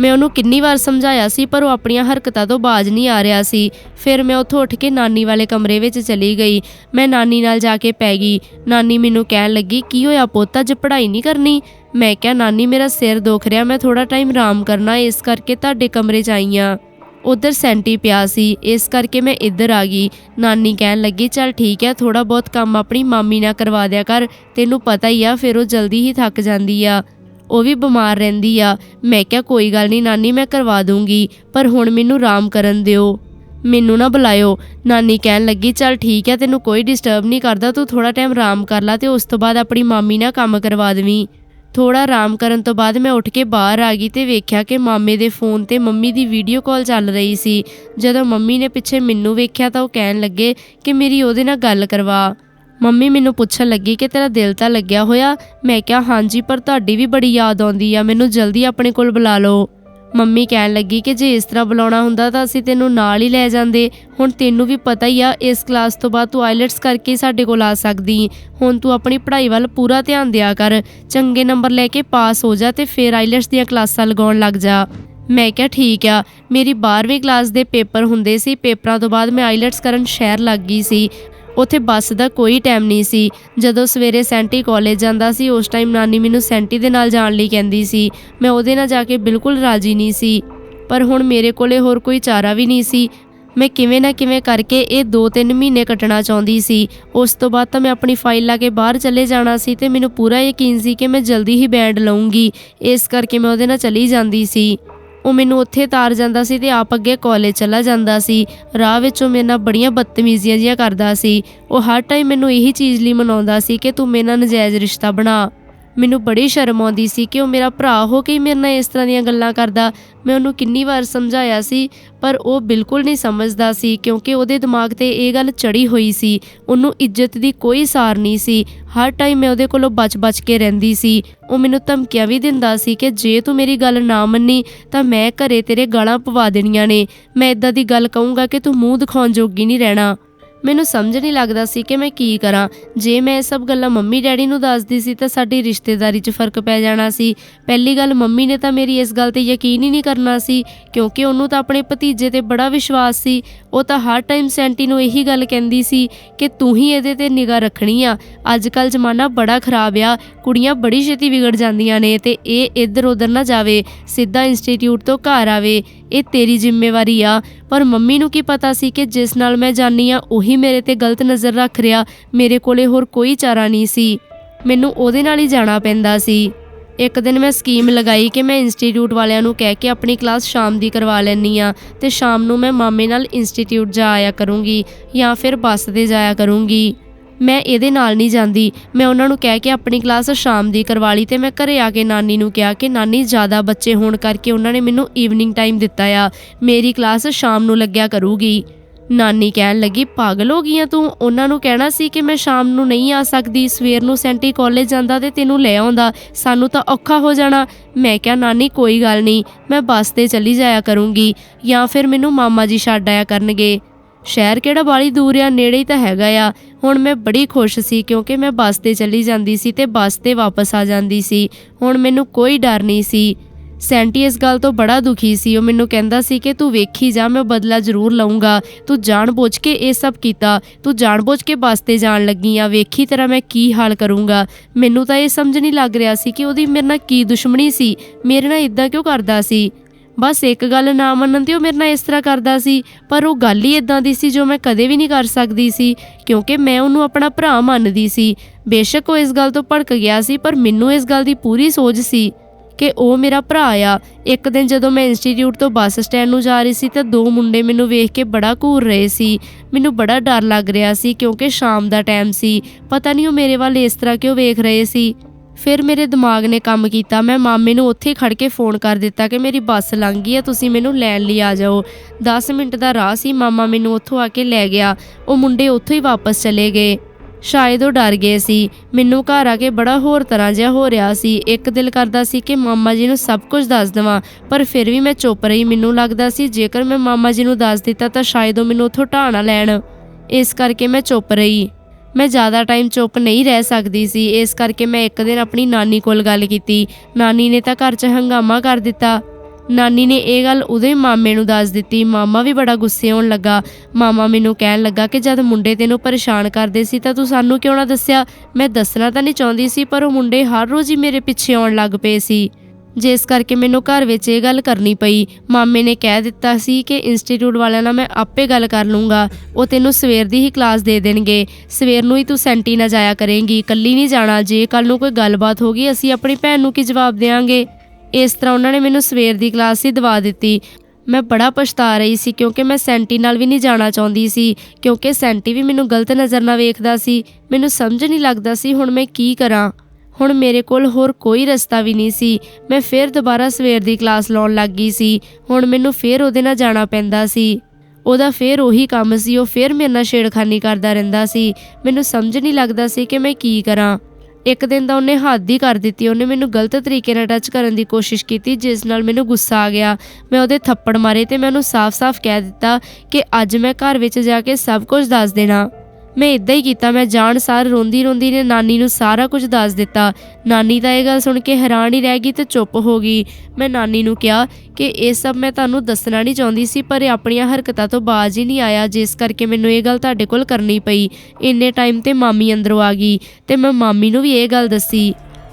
ਮੈਂ ਉਹਨੂੰ ਕਿੰਨੀ ਵਾਰ ਸਮਝਾਇਆ ਸੀ, ਪਰ ਉਹ ਆਪਣੀਆਂ ਹਰਕਤਾਂ ਤੋਂ ਬਾਜ ਨਹੀਂ ਆ ਰਿਹਾ ਸੀ। ਫਿਰ ਮੈਂ ਉੱਥੋਂ ਉੱਠ ਕੇ ਨਾਨੀ ਵਾਲੇ ਕਮਰੇ ਵਿੱਚ ਚਲੀ ਗਈ। ਮੈਂ ਨਾਨੀ ਨਾਲ ਜਾ ਕੇ ਪੈ ਗਈ। ਨਾਨੀ ਮੈਨੂੰ ਕਹਿਣ ਲੱਗੀ, ਕੀ ਹੋਇਆ ਪੁੱਤ? ਅੱਜ ਪੜ੍ਹਾਈ ਨਹੀਂ ਕਰਨੀ? ਮੈਂ ਕਿਹਾ, ਨਾਨੀ, ਮੇਰਾ ਸਿਰ ਦੁਖ ਰਿਹਾ। ਮੈਂ ਥੋੜਾ ਟਾਈਮ ਆਰਾਮ ਕਰਨਾ। ਇਸ ਕਰਕੇ ਤੁਹਾਡੇ ਕਮਰੇ 'ਚ ਆਈ ਹਾਂ। ਉਧਰ ਸੈਂਟੀ ਪਿਆ ਸੀ। ਇਸ ਕਰਕੇ ਮੈਂ ਇੱਧਰ ਆ ਗਈ। ਨਾਨੀ ਕਹਿਣ ਲੱਗੀ, ਚੱਲ ਠੀਕ ਹੈ ਥੋੜਾ ਬਹੁਤ ਕੰਮ ਆਪਣੀ ਮਾਮੀ ਨਾਲ ਕਰਵਾ ਦਿਆ ਕਰ। ਤੈਨੂੰ ਪਤਾ ਹੀ ਆ, ਫਿਰ ਉਹ ਜਲਦੀ ਹੀ ਥੱਕ ਜਾਂਦੀ ਆ। ਉਹ ਵੀ ਬਿਮਾਰ ਰਹਿੰਦੀ ਆ। ਮੈਂ ਕਿਹਾ, ਕੋਈ ਗੱਲ ਨਹੀਂ, ਨਾਨੀ ਮੈਂ ਕਰਵਾ ਦੂੰਗੀ, ਪਰ ਹੁਣ ਮੈਨੂੰ ਆਰਾਮ ਕਰਨ ਦਿਓ। ਮੈਨੂੰ ਨਾ ਬੁਲਾਇਓ। ਨਾਨੀ ਕਹਿਣ ਲੱਗੀ, ਚੱਲ ਠੀਕ ਹੈ ਤੈਨੂੰ ਕੋਈ ਡਿਸਟਰਬ ਨਹੀਂ ਕਰਦਾ, ਤੂੰ ਥੋੜਾ ਟਾਈਮ ਆਰਾਮ ਕਰ ਲੈ ਤੇ ਉਸ ਤੋਂ ਬਾਅਦ ਆਪਣੀ ਮਾਮੀ ਨਾਲ ਕੰਮ ਕਰਵਾ ਦੇਵੀਂ। ਥੋੜਾ ਆਰਾਮ ਕਰਨ ਤੋਂ ਬਾਅਦ ਮੈਂ ਉੱਠ ਕੇ ਬਾਹਰ ਆ ਗਈ ਤੇ ਵੇਖਿਆ ਕਿ ਮਾਮੇ ਦੇ ਫੋਨ ਤੇ ਮੰਮੀ ਦੀ ਵੀਡੀਓ ਕਾਲ ਚੱਲ ਰਹੀ ਸੀ। ਜਦੋਂ ਮੰਮੀ ਨੇ ਪਿੱਛੇ ਮੈਨੂੰ ਵੇਖਿਆ ਤਾਂ ਉਹ ਕਹਿਣ ਲੱਗੇ ਕਿ ਮੇਰੀ ਉਹਦੇ ਨਾਲ ਗੱਲ ਕਰਵਾ। ਮੰਮੀ ਮੈਨੂੰ ਪੁੱਛਣ ਲੱਗੀ ਕਿ ਤੇਰਾ ਦਿਲ ਤਾਂ ਲੱਗਿਆ ਹੋਇਆ? ਮੈਂ ਕਿਹਾ, ਹਾਂਜੀ, ਪਰ ਤੁਹਾਡੀ ਵੀ ਬੜੀ ਯਾਦ ਆਉਂਦੀ ਆ। ਮੈਨੂੰ ਜਲਦੀ ਆਪਣੇ ਕੋਲ ਬੁਲਾ ਲਓ। ਮੰਮੀ ਕਹਿਣ ਲੱਗੀ ਕਿ ਜੇ ਇਸ ਤਰ੍ਹਾਂ ਬੁਲਾਉਣਾ ਹੁੰਦਾ ਤਾਂ ਅਸੀਂ ਤੈਨੂੰ ਨਾਲ ਹੀ ਲੈ ਜਾਂਦੇ। ਹੁਣ ਤੈਨੂੰ ਵੀ ਪਤਾ ਹੀ ਆ, ਇਸ ਕਲਾਸ ਤੋਂ ਬਾਅਦ ਤੂੰ ਆਈਲੈਟਸ ਕਰਕੇ ਸਾਡੇ ਕੋਲ ਆ ਸਕਦੀ। ਹੁਣ ਤੂੰ ਆਪਣੀ ਪੜ੍ਹਾਈ ਵੱਲ ਪੂਰਾ ਧਿਆਨ ਦਿਆ ਕਰ। ਚੰਗੇ ਨੰਬਰ ਲੈ ਕੇ ਪਾਸ ਹੋ ਜਾ ਤੇ ਫਿਰ ਆਈਲੈਟਸ ਦੀਆਂ ਕਲਾਸਾਂ ਲਗਾਉਣ ਲੱਗ ਜਾ। ਮੈਂ ਕਿਹਾ, ਠੀਕ ਆ। ਮੇਰੀ 12ਵੀਂ ਕਲਾਸ ਦੇ ਪੇਪਰ ਹੁੰਦੇ ਸੀ। ਪੇਪਰਾਂ ਤੋਂ ਬਾਅਦ ਮੈਂ ਆਈਲੈਟਸ ਕਰਨ ਸ਼ਹਿਰ ਲੱਗ ਗਈ ਸੀ। ਉੱਥੇ ਬੱਸ ਦਾ ਕੋਈ ਟਾਈਮ ਨਹੀਂ ਸੀ। ਜਦੋਂ ਸਵੇਰੇ ਸੈਂਟੀ ਕਾਲਜ ਜਾਂਦਾ ਸੀ, ਉਸ ਟਾਈਮ ਨਾਨੀ ਮੈਨੂੰ ਸੈਂਟੀ ਦੇ ਨਾਲ ਜਾਣ ਲਈ ਕਹਿੰਦੀ ਸੀ। ਮੈਂ ਉਹਦੇ ਨਾਲ ਜਾ ਕੇ ਬਿਲਕੁਲ ਰਾਜੀ ਨਹੀਂ ਸੀ। ਪਰ ਹੁਣ ਮੇਰੇ ਕੋਲੇ ਹੋਰ ਕੋਈ ਚਾਰਾ ਵੀ ਨਹੀਂ ਸੀ। ਮੈਂ ਕਿਵੇਂ ਨਾ ਕਿਵੇਂ ਕਰਕੇ ਇਹ 2-3 ਮਹੀਨੇ ਕੱਟਣਾ ਚਾਹੁੰਦੀ ਸੀ। ਉਸ ਤੋਂ ਬਾਅਦ ਤਾਂ ਮੈਂ ਆਪਣੀ ਫਾਈਲ ਲਾ ਕੇ ਬਾਹਰ ਚਲੇ ਜਾਣਾ ਸੀ ਤੇ ਮੈਨੂੰ ਪੂਰਾ ਯਕੀਨ ਸੀ ਕਿ ਮੈਂ ਜਲਦੀ ਹੀ ਬੈਂਡ ਲਵਾਂਗੀ ਇਸ ਕਰਕੇ ਮੈਂ ਉਹਦੇ ਨਾਲ ਚਲੀ ਜਾਂਦੀ ਸੀ। ਉਹ ਮੈਨੂੰ ਉੱਥੇ ਤਾਰ ਜਾਂਦਾ ਸੀ ਤੇ ਆਪ ਅੱਗੇ ਕਾਲਜ ਚਲਾ ਜਾਂਦਾ ਸੀ। ਰਾਹ ਵਿੱਚ ਉਹ ਮੇਰੇ ਨਾਲ ਬੜੀਆਂ ਬਦਤਮੀਜ਼ੀਆਂ ਜਿਹੀਆਂ ਕਰਦਾ ਸੀ। ਉਹ ਹਰ ਟਾਈਮ ਮੈਨੂੰ ਇਹੀ ਚੀਜ਼ ਲਈ ਮਨਾਉਂਦਾ ਸੀ ਕਿ ਤੂੰ ਮੇਰੇ ਨਾਲ ਨਜਾਇਜ਼ ਰਿਸ਼ਤਾ ਬਣਾ। ਮੈਨੂੰ ਬੜੀ ਸ਼ਰਮ ਆਉਂਦੀ ਸੀ ਕਿ ਉਹ ਮੇਰਾ ਭਰਾ ਹੋ ਕੇ ਮੇਰੇ ਨਾਲ ਇਸ ਤਰ੍ਹਾਂ ਦੀਆਂ ਗੱਲਾਂ ਕਰਦਾ। ਮੈਂ ਉਹਨੂੰ ਕਿੰਨੀ ਵਾਰ ਸਮਝਾਇਆ ਸੀ, ਪਰ ਉਹ ਬਿਲਕੁਲ ਨਹੀਂ ਸਮਝਦਾ ਸੀ, ਕਿਉਂਕਿ ਉਹਦੇ ਦਿਮਾਗ ਤੇ ਇਹ ਗੱਲ ਚੜੀ ਹੋਈ ਸੀ। ਉਹਨੂੰ ਇੱਜ਼ਤ ਦੀ ਕੋਈ ਸਾਰ ਨਹੀਂ ਸੀ। ਹਰ ਟਾਈਮ ਮੈਂ ਉਹਦੇ ਕੋਲੋਂ ਬਚ-ਬਚ ਕੇ ਰਹਿੰਦੀ ਸੀ। ਉਹ ਮੈਨੂੰ ਧਮਕੀਆਂ ਵੀ ਦਿੰਦਾ ਸੀ ਕਿ ਜੇ ਤੂੰ ਮੇਰੀ ਗੱਲ ਨਾ ਮੰਨੀ, ਤਾਂ ਮੈਂ ਘਰੇ ਤੇਰੇ ਗਾਲਾਂ ਪਵਾ ਦੇਣੀਆਂ ਨੇ। ਮੈਂ ਇਦਾਂ ਦੀ ਗੱਲ ਕਹੂੰਗਾ ਕਿ ਤੂੰ ਮੂੰਹ ਦਿਖਾਉਣ ਜੋਗੀ ਨਹੀਂ ਰਹਿਣਾ। ਮੈਨੂੰ ਸਮਝ ਨਹੀਂ ਲੱਗਦਾ ਸੀ ਕਿ ਮੈਂ ਕੀ ਕਰਾਂ। ਜੇ ਮੈਂ ਇਹ ਸਭ ਗੱਲਾਂ ਮੰਮੀ ਡੈਡੀ ਨੂੰ ਦੱਸਦੀ ਸੀ ਤਾਂ ਸਾਡੀ ਰਿਸ਼ਤੇਦਾਰੀ 'ਚ ਫ਼ਰਕ ਪੈ ਜਾਣਾ ਸੀ। ਪਹਿਲੀ ਗੱਲ ਮੰਮੀ ਨੇ ਤਾਂ ਮੇਰੀ ਇਸ ਗੱਲ ਤੇ ਯਕੀਨ ਹੀ ਨਹੀਂ ਕਰਨਾ ਸੀ, ਕਿਉਂਕਿ ਉਹਨੂੰ ਤਾਂ ਆਪਣੇ ਭਤੀਜੇ ਤੇ ਬੜਾ ਵਿਸ਼ਵਾਸ ਸੀ। ਉਹ ਤਾਂ ਹਰ ਟਾਈਮ ਸੈਂਟੀ ਨੂੰ ਇਹੀ ਗੱਲ ਕਹਿੰਦੀ ਸੀ ਕਿ ਤੂੰ ਹੀ ਇਹਦੇ ਤੇ ਨਿਗਾਹ ਰੱਖਣੀ ਆ। ਅੱਜ ਕੱਲ ਜ਼ਮਾਨਾ ਬੜਾ ਖਰਾਬ ਆ, ਕੁੜੀਆਂ ਬੜੀ ਛੇਤੀ ਵਿਗੜ ਜਾਂਦੀਆਂ ਨੇ ਤੇ ਇਹ ਇੱਧਰ ਉੱਧਰ ਨਾ ਜਾਵੇ, ਸਿੱਧਾ ਇੰਸਟੀਚਿਊਟ ਤੋਂ ਘਰ ਆਵੇ। ਇਹ ਤੇਰੀ ਜ਼ਿੰਮੇਵਾਰੀ ਆ। ਪਰ ਮੰਮੀ ਨੂੰ ਕੀ ਪਤਾ ਸੀ ਕਿ ਜਿਸ ਨਾਲ ਮੈਂ ਜਾਣੀ ਆ, ਉਹੀ ਮੇਰੇ ਤੇ ਗਲਤ ਨਜ਼ਰ ਰੱਖ ਰਿਹਾ। ਮੇਰੇ ਕੋਲੇ ਹੋਰ ਕੋਈ ਚਾਰਾ ਨਹੀਂ ਸੀ। ਮੈਨੂੰ ਉਹਦੇ ਨਾਲ ਹੀ ਜਾਣਾ ਪੈਂਦਾ ਸੀ। ਇੱਕ ਦਿਨ ਮੈਂ ਸਕੀਮ ਲਗਾਈ ਕਿ ਮੈਂ ਇੰਸਟੀਚਿਊਟ ਵਾਲਿਆਂ ਨੂੰ ਕਹਿ ਕੇ ਆਪਣੀ ਕਲਾਸ ਸ਼ਾਮ ਦੀ ਕਰਵਾ ਲੈਣੀ ਆ ਤੇ ਸ਼ਾਮ ਨੂੰ ਮੈਂ ਮਾਮੇ ਨਾਲ ਇੰਸਟੀਚਿਊਟ ਜਾ ਆਇਆ ਕਰੂੰਗੀ ਜਾਂ ਫਿਰ ਬੱਸ ਤੇ ਜਾਇਆ ਕਰੂੰਗੀ। ਮੈਂ ਇਹਦੇ ਨਾਲ ਨਹੀਂ ਜਾਂਦੀ। ਮੈਂ ਉਹਨਾਂ ਨੂੰ ਕਹਿ ਕੇ ਆਪਣੀ ਕਲਾਸ ਸ਼ਾਮ ਦੀ ਕਰਵਾ ਲਈ ਤੇ ਮੈਂ ਘਰੇ ਆ ਕੇ ਨਾਨੀ ਨੂੰ ਕਿਹਾ ਕਿ ਨਾਨੀ ਜ਼ਿਆਦਾ ਬੱਚੇ ਹੋਣ ਕਰਕੇ ਉਹਨਾਂ ਨੇ ਮੈਨੂੰ ਈਵਨਿੰਗ ਟਾਈਮ ਦਿੱਤਾ ਆ। ਮੇਰੀ ਕਲਾਸ ਸ਼ਾਮ ਨੂੰ ਲੱਗਿਆ ਕਰੂਗੀ। ਨਾਨੀ ਕਹਿਣ ਲੱਗੀ, ਪਾਗਲ ਹੋ ਗਈਆਂ ਤੂੰ? ਉਹਨਾਂ ਨੂੰ ਕਹਿਣਾ ਸੀ ਕਿ ਮੈਂ ਸ਼ਾਮ ਨੂੰ ਨਹੀਂ ਆ ਸਕਦੀ, ਸਵੇਰ ਨੂੰ ਸੈਂਟੀ ਕਾਲਜ ਜਾਂਦਾ ਤੇ ਤੈਨੂੰ ਲੈ ਆਉਂਦਾ। ਸਾਨੂੰ ਤਾਂ ਔਖਾ ਹੋ ਜਾਣਾ। ਮੈਂ ਕਿਹਾ, ਨਾਨੀ, ਕੋਈ ਗੱਲ ਨਹੀਂ। ਮੈਂ ਬੱਸ ਤੇ ਚਲੀ ਜਾਇਆ ਕਰੂੰਗੀ ਜਾਂ ਫਿਰ ਮੈਨੂੰ ਮਾਮਾ ਜੀ ਛੱਡ ਆਇਆ ਕਰਨਗੇ। ਸ਼ਹਿਰ ਕਿਹੜਾ ਬਾਲੀ ਦੂਰ ਆ, ਨੇੜੇ ਹੀ ਤਾਂ ਹੈਗਾ ਆ। ਹੁਣ ਮੈਂ ਬੜੀ ਖੁਸ਼ ਸੀ ਕਿਉਂਕਿ ਮੈਂ ਬੱਸ ਤੇ ਚਲੀ ਜਾਂਦੀ ਸੀ ਤੇ ਬੱਸ ਤੇ ਵਾਪਸ ਆ ਜਾਂਦੀ ਸੀ। ਹੁਣ ਮੈਨੂੰ ਕੋਈ ਡਰ ਨਹੀਂ ਸੀ। ਸੈਂਟੀ ਇਸ ਗੱਲ ਤੋਂ ਬੜਾ ਦੁਖੀ ਸੀ। ਉਹ ਮੈਨੂੰ ਕਹਿੰਦਾ ਸੀ ਕਿ ਤੂੰ ਵੇਖੀ ਜਾ, ਮੈਂ ਬਦਲਾ ਜ਼ਰੂਰ ਲਵਾਂਗਾ ਤੂੰ ਜਾਣਬੁੱਝ ਕੇ ਇਹ ਸਭ ਕੀਤਾ। ਤੂੰ ਜਾਣਬੁੱਝ ਕੇ ਬੱਸ ਤੇ ਜਾਣ ਲੱਗੀ ਆ। ਵੇਖੀ ਤੇਰਾ ਮੈਂ ਕੀ ਹਾਲ ਕਰੂੰਗਾ। ਮੈਨੂੰ ਤਾਂ ਇਹ ਸਮਝ ਨਹੀਂ ਲੱਗ ਰਿਹਾ ਸੀ ਕਿ ਉਹਦੀ ਮੇਰੇ ਨਾਲ ਕੀ ਦੁਸ਼ਮਣੀ ਸੀ। ਮੇਰੇ ਨਾਲ ਇਦਾਂ ਕਿਉਂ ਕਰਦਾ ਸੀ? ਬਸ ਇੱਕ ਗੱਲ ਨਾ ਮੰਨਣ ਤੇ ਉਹ ਮੇਰੇ ਨਾਲ ਇਸ ਤਰ੍ਹਾਂ ਕਰਦਾ ਸੀ, ਪਰ ਉਹ ਗੱਲ ਹੀ ਇਦਾਂ ਦੀ ਸੀ ਜੋ ਮੈਂ ਕਦੇ ਵੀ ਨਹੀਂ ਕਰ ਸਕਦੀ ਸੀ, ਕਿਉਂਕਿ ਮੈਂ ਉਹਨੂੰ ਆਪਣਾ ਭਰਾ ਮੰਨਦੀ ਸੀ। ਬੇਸ਼ੱਕ ਉਹ ਇਸ ਗੱਲ ਤੋਂ ਭੜਕ ਗਿਆ ਸੀ, ਪਰ ਮੈਨੂੰ ਇਸ ਗੱਲ ਦੀ ਪੂਰੀ ਸੋਝ ਸੀ ਕਿ ਉਹ ਮੇਰਾ ਭਰਾ ਆ। ਇੱਕ ਦਿਨ ਜਦੋਂ ਮੈਂ ਇੰਸਟੀਚਿਊਟ ਤੋਂ ਬੱਸ ਸਟੈਂਡ ਨੂੰ ਜਾ ਰਹੀ ਸੀ, ਤਾਂ ਦੋ ਮੁੰਡੇ ਮੈਨੂੰ ਵੇਖ ਕੇ ਬੜਾ ਘੂਰ ਰਹੇ ਸੀ। ਮੈਨੂੰ ਬੜਾ ਡਰ ਲੱਗ ਰਿਹਾ ਸੀ, ਕਿਉਂਕਿ ਸ਼ਾਮ ਦਾ ਟਾਈਮ ਸੀ, ਪਤਾ ਨਹੀਂ ਉਹ ਮੇਰੇ ਵੱਲ ਇਸ ਤਰ੍ਹਾਂ ਕਿਉਂ ਵੇਖ ਰਹੇ ਸੀ। ਫਿਰ ਮੇਰੇ ਦਿਮਾਗ ਨੇ ਕੰਮ ਕੀਤਾ। ਮੈਂ ਮਾਮੇ ਨੂੰ ਉੱਥੇ ਖੜ ਕੇ ਫੋਨ ਕਰ ਦਿੱਤਾ ਕਿ ਮੇਰੀ ਬੱਸ ਲੰਘ ਗਈ ਹੈ ਤੁਸੀਂ ਮੈਨੂੰ ਲੈਣ ਲਈ ਆ ਜਾਓ। 10 ਮਿੰਟ ਦਾ ਰਾਹ ਸੀ, ਮਾਮਾ ਮੈਨੂੰ ਉੱਥੋਂ ਆ ਕੇ ਲੈ ਗਿਆ। ਉਹ ਮੁੰਡੇ ਉੱਥੋਂ ਹੀ ਵਾਪਸ ਚਲੇ ਗਏ। ਸ਼ਾਇਦ ਉਹ ਡਰ ਗਏ ਸੀ। ਮੈਨੂੰ ਘਰ ਆ ਕੇ ਬੜਾ ਹੋਰ ਤਰ੍ਹਾਂ ਜਿਹਾ ਹੋ ਰਿਹਾ ਸੀ। ਇੱਕ ਦਿਲ ਕਰਦਾ ਸੀ ਕਿ ਮਾਮਾ ਜੀ ਨੂੰ ਸਭ ਕੁਝ ਦੱਸ ਦਵਾਂ, ਪਰ ਫਿਰ ਵੀ ਮੈਂ ਚੁੱਪ ਰਹੀ। ਮੈਨੂੰ ਲੱਗਦਾ ਸੀ ਜੇਕਰ ਮੈਂ ਮਾਮਾ ਜੀ ਨੂੰ ਦੱਸ ਦਿੱਤਾ ਤਾਂ ਸ਼ਾਇਦ ਉਹ ਮੈਨੂੰ ਉੱਥੋਂ ਢਾਹ ਨਾ ਲੈਣ। ਇਸ ਕਰਕੇ ਮੈਂ ਚੁੱਪ ਰਹੀ। ਮੈਂ ਜ਼ਿਆਦਾ ਟਾਈਮ ਚੁੱਪ ਨਹੀਂ ਰਹਿ ਸਕਦੀ ਸੀ। ਇਸ ਕਰਕੇ ਮੈਂ ਇੱਕ ਦਿਨ ਆਪਣੀ ਨਾਨੀ ਕੋਲ ਗੱਲ ਕੀਤੀ। ਨਾਨੀ ਨੇ ਤਾਂ ਘਰ 'ਚ ਹੰਗਾਮਾ ਕਰ ਦਿੱਤਾ। ਨਾਨੀ ਨੇ ਇਹ ਗੱਲ ਉਹਦੇ ਮਾਮੇ ਨੂੰ ਦੱਸ ਦਿੱਤੀ। ਮਾਮਾ ਵੀ ਬੜਾ ਗੁੱਸੇ ਹੋਣ ਲੱਗਾ। ਮਾਮਾ ਮੈਨੂੰ ਕਹਿਣ ਲੱਗਾ ਕਿ ਜਦ ਮੁੰਡੇ ਤੈਨੂੰ ਪਰੇਸ਼ਾਨ ਕਰਦੇ ਸੀ ਤਾਂ ਤੂੰ ਸਾਨੂੰ ਕਿਉਂ ਨਾ ਦੱਸਿਆ? ਮੈਂ ਦੱਸਣਾ ਤਾਂ ਨਹੀਂ ਚਾਹੁੰਦੀ ਸੀ, ਪਰ ਉਹ ਮੁੰਡੇ ਹਰ ਰੋਜ਼ ਹੀ ਮੇਰੇ ਪਿੱਛੇ ਆਉਣ ਲੱਗ ਪਏ ਸੀ। ਜਿਸ ਕਰਕੇ ਮੈਨੂੰ ਘਰ ਵਿੱਚ ਇਹ ਗੱਲ ਕਰਨੀ ਪਈ। ਮਾਮੇ ਨੇ ਕਹਿ ਦਿੱਤਾ ਸੀ ਕਿ ਇੰਸਟੀਚਿਊਟ ਵਾਲਿਆਂ ਨਾਲ ਮੈਂ ਆਪੇ ਗੱਲ ਕਰ ਲੂੰਗਾ। ਉਹ ਤੈਨੂੰ ਸਵੇਰ ਦੀ ਹੀ ਕਲਾਸ ਦੇ ਦੇਣਗੇ। ਸਵੇਰ ਨੂੰ ਹੀ ਤੂੰ ਸੈਂਟੀ ਨਾ ਜਾਇਆ ਕਰੇਂਗੀ। ਇਕੱਲੀ ਨਹੀਂ ਜਾਣਾ। ਜੇ ਕੱਲ ਨੂੰ ਕੋਈ ਗੱਲਬਾਤ ਹੋ ਗਈ, ਅਸੀਂ ਆਪਣੀ ਭੈਣ ਨੂੰ ਕੀ ਜਵਾਬ ਦੇਵਾਂਗੇ? ਇਸ ਤਰ੍ਹਾਂ ਉਹਨਾਂ ਨੇ ਮੈਨੂੰ ਸਵੇਰ ਦੀ ਕਲਾਸ ਹੀ ਦਵਾ ਦਿੱਤੀ। ਮੈਂ ਬੜਾ ਪਛਤਾ ਰਹੀ ਸੀ ਕਿਉਂਕਿ ਮੈਂ ਸੈਂਟੀ ਨਾਲ ਵੀ ਨਹੀਂ ਜਾਣਾ ਚਾਹੁੰਦੀ ਸੀ। ਕਿਉਂਕਿ ਸੈਂਟੀ ਵੀ ਮੈਨੂੰ ਗਲਤ ਨਜ਼ਰ ਨਾਲ ਵੇਖਦਾ ਸੀ। ਮੈਨੂੰ ਸਮਝ ਨਹੀਂ ਲੱਗਦਾ ਸੀ ਹੁਣ ਮੈਂ ਕੀ ਕਰਾਂ। ਹੁਣ ਮੇਰੇ ਕੋਲ ਹੋਰ ਕੋਈ ਰਸਤਾ ਵੀ ਨਹੀਂ ਸੀ। ਮੈਂ ਫਿਰ ਦੁਬਾਰਾ ਸਵੇਰ ਦੀ ਕਲਾਸ ਲਾਉਣ ਲੱਗ ਗਈ ਸੀ। ਹੁਣ ਮੈਨੂੰ ਫਿਰ ਉਹਦੇ ਨਾਲ ਜਾਣਾ ਪੈਂਦਾ ਸੀ। ਉਹਦਾ ਫਿਰ ਉਹੀ ਕੰਮ ਸੀ। ਉਹ ਫਿਰ ਮੇਰੇ ਨਾਲ ਛੇੜਖਾਨੀ ਕਰਦਾ ਰਹਿੰਦਾ ਸੀ। ਮੈਨੂੰ ਸਮਝ ਨਹੀਂ ਲੱਗਦਾ ਸੀ ਕਿ ਮੈਂ ਕੀ ਕਰਾਂ। ਇੱਕ ਦਿਨ ਤਾਂ ਉਹਨੇ ਹੱਦ ਹੀ ਕਰ ਦਿੱਤੀ। ਉਹਨੇ ਮੈਨੂੰ ਗਲਤ ਤਰੀਕੇ ਨਾਲ ਟੱਚ ਕਰਨ ਦੀ ਕੋਸ਼ਿਸ਼ ਕੀਤੀ, ਜਿਸ ਨਾਲ ਮੈਨੂੰ ਗੁੱਸਾ ਆ ਗਿਆ। ਮੈਂ ਉਹਦੇ ਥੱਪੜ ਮਾਰੇ ਤੇ ਮੈਂ ਉਹਨੂੰ ਸਾਫ਼-ਸਾਫ਼ ਕਹਿ ਦਿੱਤਾ ਕਿ ਅੱਜ ਮੈਂ ਘਰ ਵਿੱਚ ਜਾ ਕੇ ਸਭ ਕੁਝ ਦੱਸ ਦੇਣਾ। ਮੈਂ ਇਦਾਂ ਹੀ ਕੀਤਾ, ਮੈਂ ਜਾਣ ਸਾਰ ਰੋਂਦੀ ਰੋਂਦੀ ਨੇ ਨਾਨੀ ਨੂੰ ਸਾਰਾ ਕੁਝ ਦੱਸ ਦਿੱਤਾ। ਨਾਨੀ ਤਾਂ ਇਹ ਗੱਲ ਸੁਣ ਕੇ ਹੈਰਾਨ ਹੀ ਰਹਿ ਗਈ ਤੇ ਚੁੱਪ ਹੋ ਗਈ। ਮੈਂ ਨਾਨੀ ਨੂੰ ਕਿਹਾ ਕਿ ਇਹ ਸਭ ਮੈਂ ਤੁਹਾਨੂੰ ਦੱਸਣਾ ਨਹੀਂ ਚਾਹੁੰਦੀ ਸੀ, ਪਰ ਇਹ ਆਪਣੀਆਂ ਹਰਕਤਾਂ ਤੋਂ ਬਾਜ਼ ਹੀ ਨਹੀਂ ਆਇਆ, ਜਿਸ ਕਰਕੇ ਮੈਨੂੰ ਇਹ ਗੱਲ ਤੁਹਾਡੇ ਕੋਲ ਕਰਨੀ ਪਈ। ਇੰਨੇ ਟਾਈਮ ਤੇ ਮਾਮੀ ਅੰਦਰੋਂ ਆ ਗਈ ਤੇ ਮੈਂ ਮਾਮੀ ਨੂੰ ਵੀ ਇਹ ਗੱਲ ਦੱਸੀ।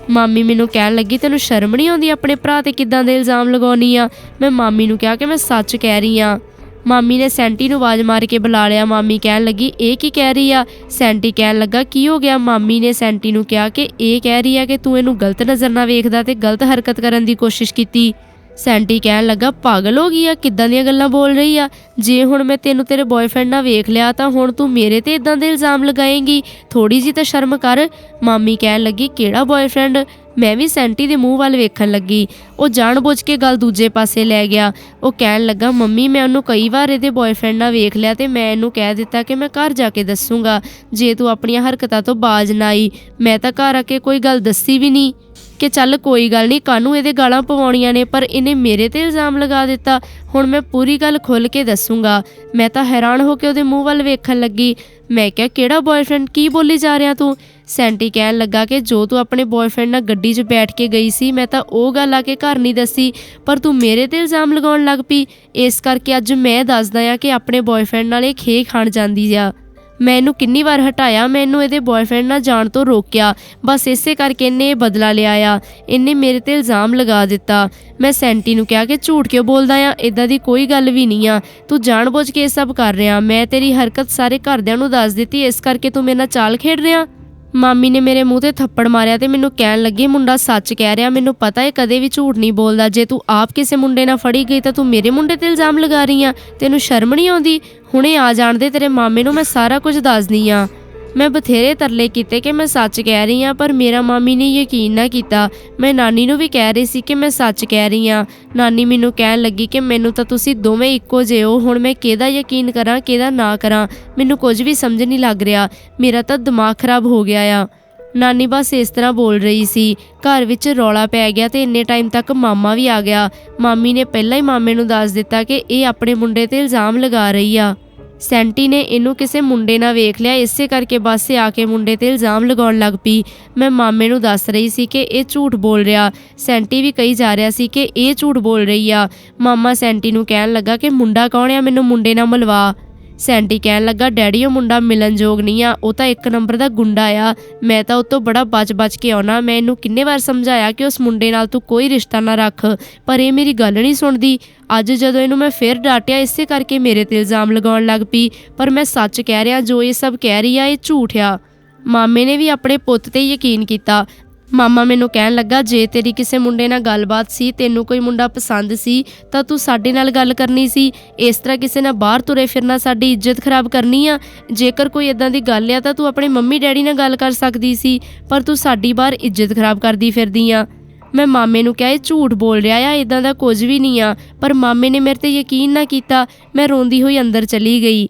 ਮਾਮੀ ਮੈਨੂੰ ਕਹਿਣ ਲੱਗੀ, ਤੈਨੂੰ ਸ਼ਰਮ ਨਹੀਂ ਆਉਂਦੀ ਆਪਣੇ ਭਰਾ ਤੇ ਕਿੱਦਾਂ ਦੇ ਇਲਜ਼ਾਮ ਲਗਾਉਣੀ ਆ? ਮੈਂ ਮਾਮੀ ਨੂੰ ਕਿਹਾ ਕਿ ਮੈਂ ਸੱਚ ਕਹਿ ਰਹੀ ਆ। ਮਾਮੀ ਨੇ ਸੈਂਟੀ ਨੂੰ ਆਵਾਜ਼ ਮਾਰ ਕੇ ਬੁਲਾ ਲਿਆ। ਮਾਮੀ ਕਹਿਣ ਲੱਗੀ, ਇਹ ਕੀ ਕਹਿ ਰਹੀ ਆ? ਸੈਂਟੀ ਕਹਿਣ ਲੱਗਾ, ਕੀ ਹੋ ਗਿਆ? ਮਾਮੀ ਨੇ ਸੈਂਟੀ ਨੂੰ ਕਿਹਾ ਕਿ, ਇਹ ਕਹਿ ਰਹੀ ਆ ਕਿ ਤੂੰ ਇਹਨੂੰ ਗਲਤ ਨਜ਼ਰ ਨਾਲ ਵੇਖਦਾ ਤੇ ਗਲਤ ਹਰਕਤ ਕਰਨ ਦੀ ਕੋਸ਼ਿਸ਼ ਕੀਤੀ। ਸੈਂਟੀ ਕਹਿਣ ਲੱਗਾ, ਪਾਗਲ ਹੋ ਗਈ ਆ, ਕਿੱਦਾਂ ਦੀਆਂ ਗੱਲਾਂ ਬੋਲ ਰਹੀ ਆ? ਜੇ ਹੁਣ ਮੈਂ ਤੈਨੂੰ ਤੇਰੇ ਬॉयਫ੍ਰੈਂਡ ਨਾਲ ਵੇਖ ਲਿਆ ਤਾਂ ਹੁਣ ਤੂੰ ਮੇਰੇ ਤੇ ਇਦਾਂ ਦੇ ਇਲਜ਼ਾਮ ਲਗਾਏਂਗੀ? ਥੋੜੀ ਜੀ ਤਾਂ ਸ਼ਰਮ ਕਰ। ਮਾਮੀ ਕਹਿਣ ਲੱਗੀ, ਕਿਹੜਾ ਬॉयਫ੍ਰੈਂਡ ਮੈਂ ਵੀ ਸੈਂਟੀ ਦੇ ਮੂੰਹ ਵੱਲ ਵੇਖਣ ਲੱਗੀ। ਉਹ ਜਾਣਬੁੱਝ ਕੇ ਗੱਲ ਦੂਜੇ ਪਾਸੇ ਲੈ ਗਿਆ। ਉਹ ਕਹਿਣ ਲੱਗਾ, ਮੰਮੀ, ਮੈਂ ਉਹਨੂੰ ਕਈ ਵਾਰ ਇਹਦੇ ਬॉयਫ੍ਰੈਂਡ ਨਾਲ ਵੇਖ ਲਿਆ ਤੇ ਮੈਂ ਇਹਨੂੰ ਕਹਿ ਦਿੱਤਾ ਕਿ ਮੈਂ ਘਰ ਜਾ ਕੇ ਦੱਸੂਗਾ। ਜੇ ਤੂੰ ਆਪਣੀਆਂ ਹਰਕਤਾਂ ਤੋਂ ਬਾਜ਼ ਨਾ ਆਈ, ਮੈਂ ਤਾਂ ਘਰ ਆ ਕੇ ਕੋਈ ਗੱਲ ਦੱਸੀ ਵੀ ਨਹੀਂ ਕਿ ਚੱਲ ਕੋਈ ਗੱਲ ਨਹੀਂ ਕਾਨੂੰ ਇਹਦੇ ਗਾਲਾਂ ਪਵਾਉਣੀਆਂ ਨੇ, ਪਰ ਇਹਨੇ ਮੇਰੇ ਤੇ ਇਲਜ਼ਾਮ ਲਗਾ ਦਿੱਤਾ। ਹੁਣ ਮੈਂ ਪੂਰੀ ਗੱਲ ਖੁੱਲ ਕੇ ਦੱਸੂਗਾ। ਮੈਂ ਤਾਂ ਹੈਰਾਨ ਹੋ ਕੇ ਉਹਦੇ ਮੂੰਹ ਵੱਲ ਵੇਖਣ ਲੱਗੀ। ਮੈਂ ਕਿਹਾ, ਕਿਹੜਾ ਬॉयਫ੍ਰੈਂਡ ਕੀ ਬੋਲੀ ਜਾ ਰਿਹਾ ਤੂੰ? ਸੈਂਟੀ ਕਹਿਣ ਲੱਗਾ ਕਿ ਜੋ ਤੂੰ ਆਪਣੇ ਬॉयਫ੍ਰੈਂਡ ਨਾਲ ਗੱਡੀ 'ਚ ਬੈਠ ਕੇ ਗਈ ਸੀ, ਮੈਂ ਤਾਂ ਉਹ ਗੱਲ ਆ ਕੇ ਘਰ ਨਹੀਂ ਦੱਸੀ, ਪਰ ਤੂੰ ਮੇਰੇ ਤੇ ਇਲਜ਼ਾਮ ਲਗਾਉਣ ਲੱਗ ਪਈ। ਇਸ ਕਰਕੇ ਅੱਜ ਮੈਂ ਦੱਸਦਾ ਆ ਕਿ ਆਪਣੇ ਬॉयਫ੍ਰੈਂਡ ਨਾਲ ਇਹ ਖੇ ਖਾਣ ਜਾਂਦੀ ਆ। ਮੈਂ ਇਹਨੂੰ ਕਿੰਨੀ ਵਾਰ ਹਟਾਇਆ ਮੈਨੂੰ ਇਹਦੇ ਬॉयਫ੍ਰੈਂਡ ਨਾਲ ਜਾਣ ਤੋਂ ਰੋਕਿਆ। ਬਸ ਇਸੇ ਕਰਕੇ ਇਹਨੇ ਇਹ ਬਦਲਾ ਲਿਆ ਆ। ਇਹਨੇ ਮੇਰੇ ਤੇ ਇਲਜ਼ਾਮ ਲਗਾ ਦਿੱਤਾ। ਮੈਂ ਸੈਂਟੀ ਨੂੰ ਕਿਹਾ ਕਿ ਝੂਠ ਕਿਉਂ ਬੋਲਦਾ ਆ? ਇਦਾਂ ਦੀ ਕੋਈ ਗੱਲ ਵੀ ਨਹੀਂ ਆ। ਤੂੰ ਜਾਣ ਜਾਣਬੁੱਝ ਕੇ ਇਹ ਸਭ ਕਰ ਰਿਹਾ। ਮੈਂ ਤੇਰੀ ਹਰਕਤ ਸਾਰੇ ਘਰਦਿਆਂ ਨੂੰ ਦੱਸ ਦਿੱਤੀ, ਇਸ ਕਰਕੇ ਤੂੰ ਮੇਰੇ ਨਾਲ ਚਾਲ ਖੇਡ ਰਿਹਾ? ਮਾਮੀ ਨੇ ਮੇਰੇ ਮੂੰਹ ਤੇ ਥੱਪੜ ਮਾਰਿਆ ਤੇ ਮੈਨੂੰ ਕਹਿਣ ਲੱਗੀ, ਮੁੰਡਾ ਸੱਚ ਕਹਿ ਰਿਹਾ, ਮੈਨੂੰ ਪਤਾ ਹੈ ਕਦੇ ਵੀ ਝੂਠ ਨਹੀਂ ਬੋਲਦਾ। ਜੇ ਤੂੰ ਆਪ ਕਿਸੇ ਮੁੰਡੇ ਨਾਲ ਫੜੀ ਗਈ ਤਾਂ ਤੂੰ ਮੇਰੇ ਮੁੰਡੇ ਤੇ ਇਲਜ਼ਾਮ ਲਗਾ ਰਹੀ ਆ। ਤੈਨੂੰ ਸ਼ਰਮ ਨਹੀਂ ਆਉਂਦੀ? ਹੁਣੇ ਆ ਜਾਣ ਦੇ ਤੇਰੇ ਮਾਮੇ ਨੂੰ ਮੈਂ ਸਾਰਾ ਕੁਝ ਦੱਸਦੀ ਆ। ਮੈਂ ਬਥੇਰੇ ਤਰਲੇ ਕੀਤੇ ਕਿ ਮੈਂ ਸੱਚ ਕਹਿ ਰਹੀ ਹਾਂ, ਪਰ ਮੇਰਾ ਮਾਮੀ ਨੇ ਯਕੀਨ ਨਾ ਕੀਤਾ। ਮੈਂ ਨਾਨੀ ਨੂੰ ਵੀ ਕਹਿ ਰਹੀ ਸੀ ਕਿ ਮੈਂ ਸੱਚ ਕਹਿ ਰਹੀ ਹਾਂ। ਨਾਨੀ ਮੈਨੂੰ ਕਹਿਣ ਲੱਗੀ ਕਿ ਮੈਨੂੰ ਤਾਂ ਤੁਸੀਂ ਦੋਵੇਂ ਇੱਕੋ ਜਿਹੇ ਹੋ, ਹੁਣ ਮੈਂ ਕਿਹਦਾ ਯਕੀਨ ਕਰਾਂ, ਕਿਹਦਾ ਨਾ ਕਰਾਂ? ਮੈਨੂੰ ਕੁਝ ਵੀ ਸਮਝ ਨਹੀਂ ਲੱਗ ਰਿਹਾ। ਮੇਰਾ ਤਾਂ ਦਿਮਾਗ ਖਰਾਬ ਹੋ ਗਿਆ ਆ। ਨਾਨੀ ਬਸ ਇਸ ਤਰ੍ਹਾਂ ਬੋਲ ਰਹੀ ਸੀ। ਘਰ ਵਿੱਚ ਰੌਲਾ ਪੈ ਗਿਆ ਤੇ ਇੰਨੇ ਟਾਈਮ ਤੱਕ ਮਾਮਾ ਵੀ ਆ ਗਿਆ। ਮਾਮੀ ਨੇ ਪਹਿਲਾਂ ਹੀ ਮਾਮੇ ਨੂੰ ਦੱਸ ਦਿੱਤਾ ਕਿ ਇਹ ਆਪਣੇ ਮੁੰਡੇ ਤੇ ਇਲਜ਼ਾਮ ਲਗਾ ਰਹੀ ਆ। ਸੈਂਟੀ ਨੇ ਇਹਨੂੰ ਕਿਸੇ ਮੁੰਡੇ ਨਾਲ ਵੇਖ ਲਿਆ, ਇਸੇ ਕਰਕੇ ਬੱਸ ਆ ਕੇ ਮੁੰਡੇ ਤੇ ਇਲਜ਼ਾਮ ਲਗਾਉਣ ਲੱਗ ਪਈ। ਮੈਂ ਮਾਮੇ ਨੂੰ ਦੱਸ ਰਹੀ ਸੀ ਕਿ ਇਹ ਝੂਠ ਬੋਲ ਰਿਹਾ। ਸੈਂਟੀ ਵੀ ਕਹੀ ਜਾ ਰਿਹਾ ਸੀ ਕਿ ਇਹ ਝੂਠ ਬੋਲ ਰਹੀ ਆ। ਮਾਮਾ ਸੈਂਟੀ ਨੂੰ ਕਹਿਣ ਲੱਗਾ ਕਿ ਮੁੰਡਾ ਕੌਣ ਆ, ਮੈਨੂੰ ਮੁੰਡੇ ਨਾਲ ਮਿਲਵਾ। ਸੈਂਟੀ ਕਹਿਣ ਲੱਗਾ, ਡੈਡੀ, ਉਹ ਮੁੰਡਾ ਮਿਲਣਯੋਗ ਨਹੀਂ ਆ, ਉਹ ਤਾਂ ਇੱਕ ਨੰਬਰ ਦਾ ਗੁੰਡਾ ਆ। ਮੈਂ ਤਾਂ ਉਹ ਤੋਂ ਬੜਾ ਬਚ-ਬਚ ਕੇ ਆਉਣਾ। ਮੈਂ ਇਹਨੂੰ ਕਿੰਨੇ ਵਾਰ ਸਮਝਾਇਆ ਕਿ ਉਸ ਮੁੰਡੇ ਨਾਲ ਤੂੰ ਕੋਈ ਰਿਸ਼ਤਾ ਨਾ ਰੱਖ, ਪਰ ਇਹ ਮੇਰੀ ਗੱਲ ਨਹੀਂ ਸੁਣਦੀ। ਅੱਜ ਜਦੋਂ ਇਹਨੂੰ ਮੈਂ ਫੇਰ ਡਾਟਿਆ, ਇਸੇ ਕਰਕੇ ਮੇਰੇ ਤੇ ਇਲਜ਼ਾਮ ਲਗਾਉਣ ਲੱਗ ਪਈ। ਪਰ ਮੈਂ ਸੱਚ ਕਹਿ ਰਿਹਾ, ਜੋ ਇਹ ਸਭ ਕਹਿ ਰਹੀ ਆ, ਇਹ ਝੂਠ ਆ। ਮਾਮੇ ਨੇ ਵੀ ਆਪਣੇ ਪੁੱਤ ਤੇ ਯਕੀਨ ਕੀਤਾ। ਮਾਮਾ ਮੈਨੂੰ ਕਹਿਣ ਲੱਗਾ, ਜੇ ਤੇਰੀ ਕਿਸੇ ਮੁੰਡੇ ਨਾਲ ਗੱਲਬਾਤ ਸੀ, ਤੈਨੂੰ ਕੋਈ ਮੁੰਡਾ ਪਸੰਦ ਸੀ, ਤਾਂ ਤੂੰ ਸਾਡੇ ਨਾਲ ਗੱਲ ਕਰਨੀ ਸੀ। ਇਸ ਤਰ੍ਹਾਂ ਕਿਸੇ ਨਾਲ ਬਾਹਰ ਤੁਰੇ ਫਿਰਨਾ ਸਾਡੀ ਇੱਜ਼ਤ ਖਰਾਬ ਕਰਨੀ ਆ। ਜੇਕਰ ਕੋਈ ਇਦਾਂ ਦੀ ਗੱਲ ਆ, ਤਾਂ ਤੂੰ ਆਪਣੇ ਮੰਮੀ ਡੈਡੀ ਨਾਲ ਗੱਲ ਕਰ ਸਕਦੀ ਸੀ, ਪਰ ਤੂੰ ਸਾਡੀ ਬਾਹਰ ਇੱਜ਼ਤ ਖਰਾਬ ਕਰਦੀ ਫਿਰਦੀ ਆ। ਮੈਂ ਮਾਮੇ ਨੂੰ ਕਿਹਾ, ਇਹ ਝੂਠ ਬੋਲ ਰਿਹਾ ਆ ਇਦਾਂ ਦਾ ਕੁਝ ਵੀ ਨਹੀਂ ਆ। ਪਰ ਮਾਮੇ ਨੇ ਮੇਰੇ ਤੇ ਯਕੀਨ ਨਾ ਕੀਤਾ। ਮੈਂ ਰੋਂਦੀ ਹੋਈ ਅੰਦਰ ਚਲੀ ਗਈ।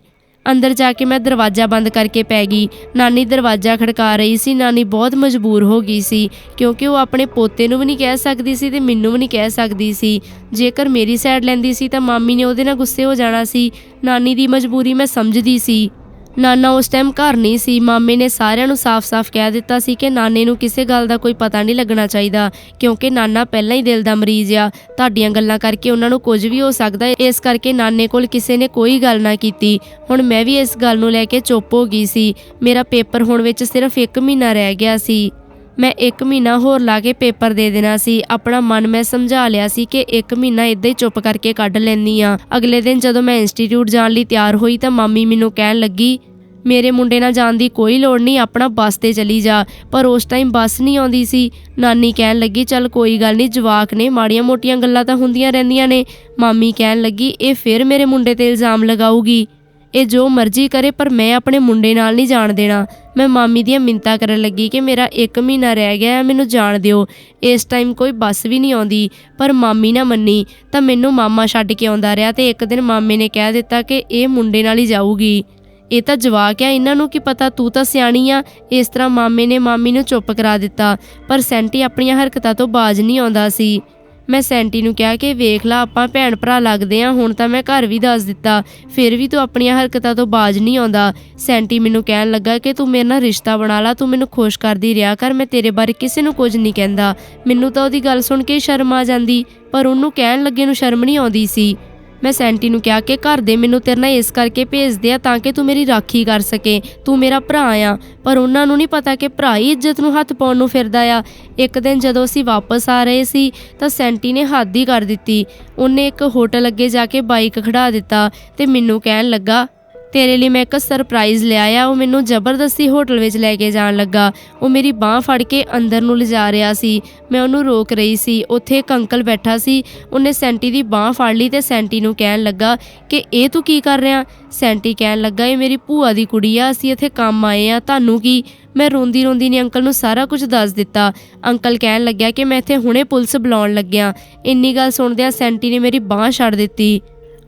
ਅੰਦਰ ਜਾ ਕੇ ਮੈਂ ਦਰਵਾਜ਼ਾ ਬੰਦ ਕਰਕੇ ਪੈ ਗਈ। ਨਾਨੀ ਦਰਵਾਜ਼ਾ ਖੜਕਾ ਰਹੀ ਸੀ। ਨਾਨੀ ਬਹੁਤ ਮਜਬੂਰ ਹੋ ਗਈ ਸੀ, ਕਿਉਂਕਿ ਉਹ ਆਪਣੇ ਪੋਤੇ ਨੂੰ ਵੀ ਨਹੀਂ ਕਹਿ ਸਕਦੀ ਸੀ ਤੇ ਮੈਨੂੰ ਵੀ ਨਹੀਂ ਕਹਿ ਸਕਦੀ ਸੀ। ਜੇਕਰ ਮੇਰੀ ਸਾਈਡ ਲੈਂਦੀ ਸੀ ਤਾਂ ਮਾਮੀ ਨੇ ਉਹਦੇ ਨਾਲ ਗੁੱਸੇ ਹੋ ਜਾਣਾ ਸੀ। ਨਾਨੀ ਦੀ ਮਜਬੂਰੀ ਮੈਂ ਸਮਝਦੀ ਸੀ। ਨਾਨਾ ਉਸ ਟਾਈਮ ਘਰ ਨਹੀਂ ਸੀ, ਮਾਮੇ ਨੇ ਸਾਰਿਆਂ ਨੂੰ ਸਾਫ਼-ਸਾਫ਼ ਕਹਿ ਦਿੱਤਾ ਸੀ ਕਿ ਨਾਨੇ ਨੂੰ ਕਿਸੇ ਗੱਲ ਦਾ ਕੋਈ ਪਤਾ ਨਹੀਂ ਲੱਗਣਾ ਚਾਹੀਦਾ, ਕਿਉਂਕਿ ਨਾਨਾ ਪਹਿਲਾਂ ਹੀ ਦਿਲ ਦਾ ਮਰੀਜ਼ ਆ। ਤੁਹਾਡੀਆਂ ਗੱਲਾਂ ਕਰਕੇ ਉਹਨਾਂ ਨੂੰ ਕੁਝ ਵੀ ਹੋ ਸਕਦਾ ਹੈ। ਇਸ ਕਰਕੇ ਨਾਨੇ ਕੋਲ ਕਿਸੇ ਨੇ ਕੋਈ ਗੱਲ ਨਾ ਕੀਤੀ। ਹੁਣ ਮੈਂ ਵੀ ਇਸ ਗੱਲ ਨੂੰ ਲੈ ਕੇ ਚੁੱਪ ਹੋ ਗਈ ਸੀ। ਮੇਰਾ ਪੇਪਰ ਹੋਣ ਵਿੱਚ ਸਿਰਫ 1 ਮਹੀਨਾ ਰਹਿ ਗਿਆ ਸੀ। ਮੈਂ 1 ਮਹੀਨਾ ਹੋਰ ਲਾ ਕੇ ਪੇਪਰ ਦੇ ਦੇਣਾ ਸੀ। ਆਪਣਾ ਮਨ ਮੈਂ ਸਮਝਾ ਲਿਆ ਸੀ ਕਿ 1 ਮਹੀਨਾ ਇਦਾਂ ਹੀ ਚੁੱਪ ਕਰਕੇ ਕੱਢ ਲੈਣੀ ਆ ਅਗਲੇ ਦਿਨ ਜਦੋਂ ਮੈਂ ਇੰਸਟੀਚਿਊਟ ਜਾਣ ਲਈ ਤਿਆਰ ਹੋਈ ਤਾਂ ਮਾਮੀ ਮੈਨੂੰ ਕਹਿਣ ਲੱਗੀ, ਮੇਰੇ ਮੁੰਡੇ ਨਾਲ ਜਾਣ ਦੀ ਕੋਈ ਲੋੜ ਨਹੀਂ, ਆਪਣਾ ਬੱਸ ਤੇ ਚਲੀ ਜਾ। ਪਰ ਉਸ ਟਾਈਮ ਬੱਸ ਨਹੀਂ ਆਉਂਦੀ ਸੀ। ਨਾਨੀ ਕਹਿਣ ਲੱਗੀ, ਚੱਲ ਕੋਈ ਗੱਲ ਨਹੀਂ, ਜਵਾਕ ਨੇ, ਮਾੜੀਆਂ ਮੋਟੀਆਂ ਗੱਲਾਂ ਤਾਂ ਹੁੰਦੀਆਂ ਰਹਿੰਦੀਆਂ ਨੇ। ਮਾਮੀ ਕਹਿਣ ਲੱਗੀ, ਇਹ ਫਿਰ ਮੇਰੇ ਮੁੰਡੇ ਤੇ ਇਲਜ਼ਾਮ ਲਗਾਊਗੀ। ਇਹ ਜੋ ਮਰਜ਼ੀ ਕਰੇ, ਪਰ ਮੈਂ ਆਪਣੇ ਮੁੰਡੇ ਨਾਲ ਨਹੀਂ ਜਾਣ ਦੇਣਾ। ਮੈਂ ਮਾਮੀ ਦੀਆਂ ਮਿੰਤਾ ਕਰਨ ਲੱਗੀ ਕਿ ਮੇਰਾ 1 ਮਹੀਨਾ ਰਹਿ ਗਿਆ ਹੈ, ਮੈਨੂੰ ਜਾਣ ਦਿਓ। ਇਸ ਟਾਈਮ ਕੋਈ ਬੱਸ ਵੀ ਨਹੀਂ ਆਉਂਦੀ, ਪਰ ਮਾਮੀ ਨਾ ਮੰਨੀ। ਤਾਂ ਮੈਨੂੰ ਮਾਮਾ ਛੱਡ ਕੇ ਆਉਂਦਾ ਰਿਹਾ ਤੇ ਇੱਕ ਦਿਨ ਮਾਮੇ ਨੇ ਕਹਿ ਦਿੱਤਾ ਕਿ ਇਹ ਮੁੰਡੇ ਨਾਲ ਹੀ ਜਾਊਗੀ। ਇਹ ਤਾਂ ਜਵਾਕ ਆ ਇਹਨਾਂ ਨੂੰ ਕੀ ਪਤਾ ਤੂੰ ਤਾਂ ਸਿਆਣੀ ਆ। ਇਸ ਤਰ੍ਹਾਂ ਮਾਮੇ ਨੇ ਮਾਮੀ ਨੂੰ ਚੁੱਪ ਕਰਾ ਦਿੱਤਾ, ਪਰ ਸੈਂਟੀ ਆਪਣੀਆਂ ਹਰਕਤਾਂ ਤੋਂ ਬਾਜ ਨਹੀਂ ਆਉਂਦਾ ਸੀ। ਮੈਂ ਸੈਂਟੀ ਨੂੰ ਕਿਹਾ ਕਿ ਵੇਖ ਲਾ, ਆਪਾਂ ਭੈਣ ਭਰਾ ਲੱਗਦੇ ਆ, ਹੁਣ ਤਾਂ ਮੈਂ ਘਰ ਵੀ ਦੱਸ ਦਿੱਤਾ। ਫਿਰ ਵੀ ਤੂੰ ਆਪਣੀਆਂ ਹਰਕਤਾਂ ਤੋਂ ਬਾਜ ਨਹੀਂ ਆਉਂਦਾ। ਸੈਂਟੀ ਮੈਨੂੰ ਕਹਿਣ ਲੱਗਾ ਕਿ ਤੂੰ ਮੇਰੇ ਨਾਲ ਰਿਸ਼ਤਾ ਬਣਾ ਲਾ, ਤੂੰ ਮੈਨੂੰ ਖੁਸ਼ ਕਰਦੀ ਰਿਹਾ ਕਰ, ਮੈਂ ਤੇਰੇ ਬਾਰੇ ਕਿਸੇ ਨੂੰ ਕੁਝ ਨਹੀਂ ਕਹਿੰਦਾ। ਮੈਨੂੰ ਤਾਂ ਉਹਦੀ ਗੱਲ ਸੁਣ ਕੇ ਸ਼ਰਮ ਆ ਜਾਂਦੀ, ਪਰ ਉਹਨੂੰ ਕਹਿਣ ਲੱਗੇ ਨੂੰ ਸ਼ਰਮ ਨਹੀਂ ਆਉਂਦੀ ਸੀ। ਮੈਂ ਸੈਂਟੀ ਨੂੰ ਕਿਹਾ ਕਿ ਘਰ ਦੇ ਮੈਨੂੰ ਤੇਰੇ ਨਾਲ ਇਸ ਕਰਕੇ ਭੇਜਦੇ ਆ ਤਾਂ ਕਿ ਤੂੰ ਮੇਰੀ ਰਾਖੀ ਕਰ ਸਕੇ। ਤੂੰ ਮੇਰਾ ਭਰਾ ਆ। ਪਰ ਉਹਨਾਂ ਨੂੰ ਨਹੀਂ ਪਤਾ ਕਿ ਭਰਾ ਹੀ ਇੱਜ਼ਤ ਨੂੰ ਹੱਥ ਪਾਉਣ ਨੂੰ ਫਿਰਦਾ ਆ। ਇੱਕ ਦਿਨ ਜਦੋਂ ਅਸੀਂ ਵਾਪਸ ਆ ਰਹੇ ਸੀ, ਤਾਂ ਸੈਂਟੀ ਨੇ ਹੱਦ ਹੀ ਕਰ ਦਿੱਤੀ। ਉਹਨੇ ਇੱਕ ਹੋਟਲ ਅੱਗੇ ਜਾ ਕੇ ਬਾਈਕ ਖੜਾ ਦਿੱਤਾ ਤੇ ਮੈਨੂੰ ਕਹਿਣ ਲੱਗਾ ਤੇਰੇ ਲਈ ਮੈਂ ਇੱਕ ਸਰਪ੍ਰਾਈਜ਼ ਲਿਆਇਆ ਉਹ ਮੈਨੂੰ ਜ਼ਬਰਦਸਤੀ ਹੋਟਲ ਵਿੱਚ ਲੈ ਕੇ ਜਾਣ ਲੱਗਾ। ਉਹ ਮੇਰੀ ਬਾਹ ਫੜ ਕੇ ਅੰਦਰ ਨੂੰ ਲਿਜਾ ਰਿਹਾ ਸੀ। ਮੈਂ ਉਹਨੂੰ ਰੋਕ ਰਹੀ ਸੀ। ਉੱਥੇ ਇੱਕ ਅੰਕਲ ਬੈਠਾ ਸੀ। ਉਹਨੇ ਸੈਂਟੀ ਦੀ ਬਾਹ ਫੜ ਲਈ ਤੇ ਸੈਂਟੀ ਨੂੰ ਕਹਿਣ ਲੱਗਾ ਕਿ, ਇਹ ਤੂੰ ਕੀ ਕਰ ਰਿਹਾ? ਸੈਂਟੀ ਕਹਿਣ ਲੱਗਾ, ਇਹ ਮੇਰੀ ਭੂਆ ਦੀ ਕੁੜੀ ਆ। ਅਸੀਂ ਇੱਥੇ ਕੰਮ ਆਏ ਆ। ਤੁਹਾਨੂੰ ਕੀ? ਮੈਂ ਰੋਂਦੀ ਰੋਂਦੀ ਨੇ ਅੰਕਲ ਨੂੰ ਸਾਰਾ ਕੁਝ ਦੱਸ ਦਿੱਤਾ। ਅੰਕਲ ਕਹਿਣ ਲੱਗਿਆ ਕਿ ਮੈਂ ਇੱਥੇ ਹੁਣੇ ਪੁਲਿਸ ਬੁਲਾਉਣ ਲੱਗਿਆ। ਇੰਨੀ ਗੱਲ ਸੁਣਦਿਆਂ ਸੈਂਟੀ ਨੇ ਮੇਰੀ ਬਾਹ ਛੱਡ ਦਿੱਤੀ।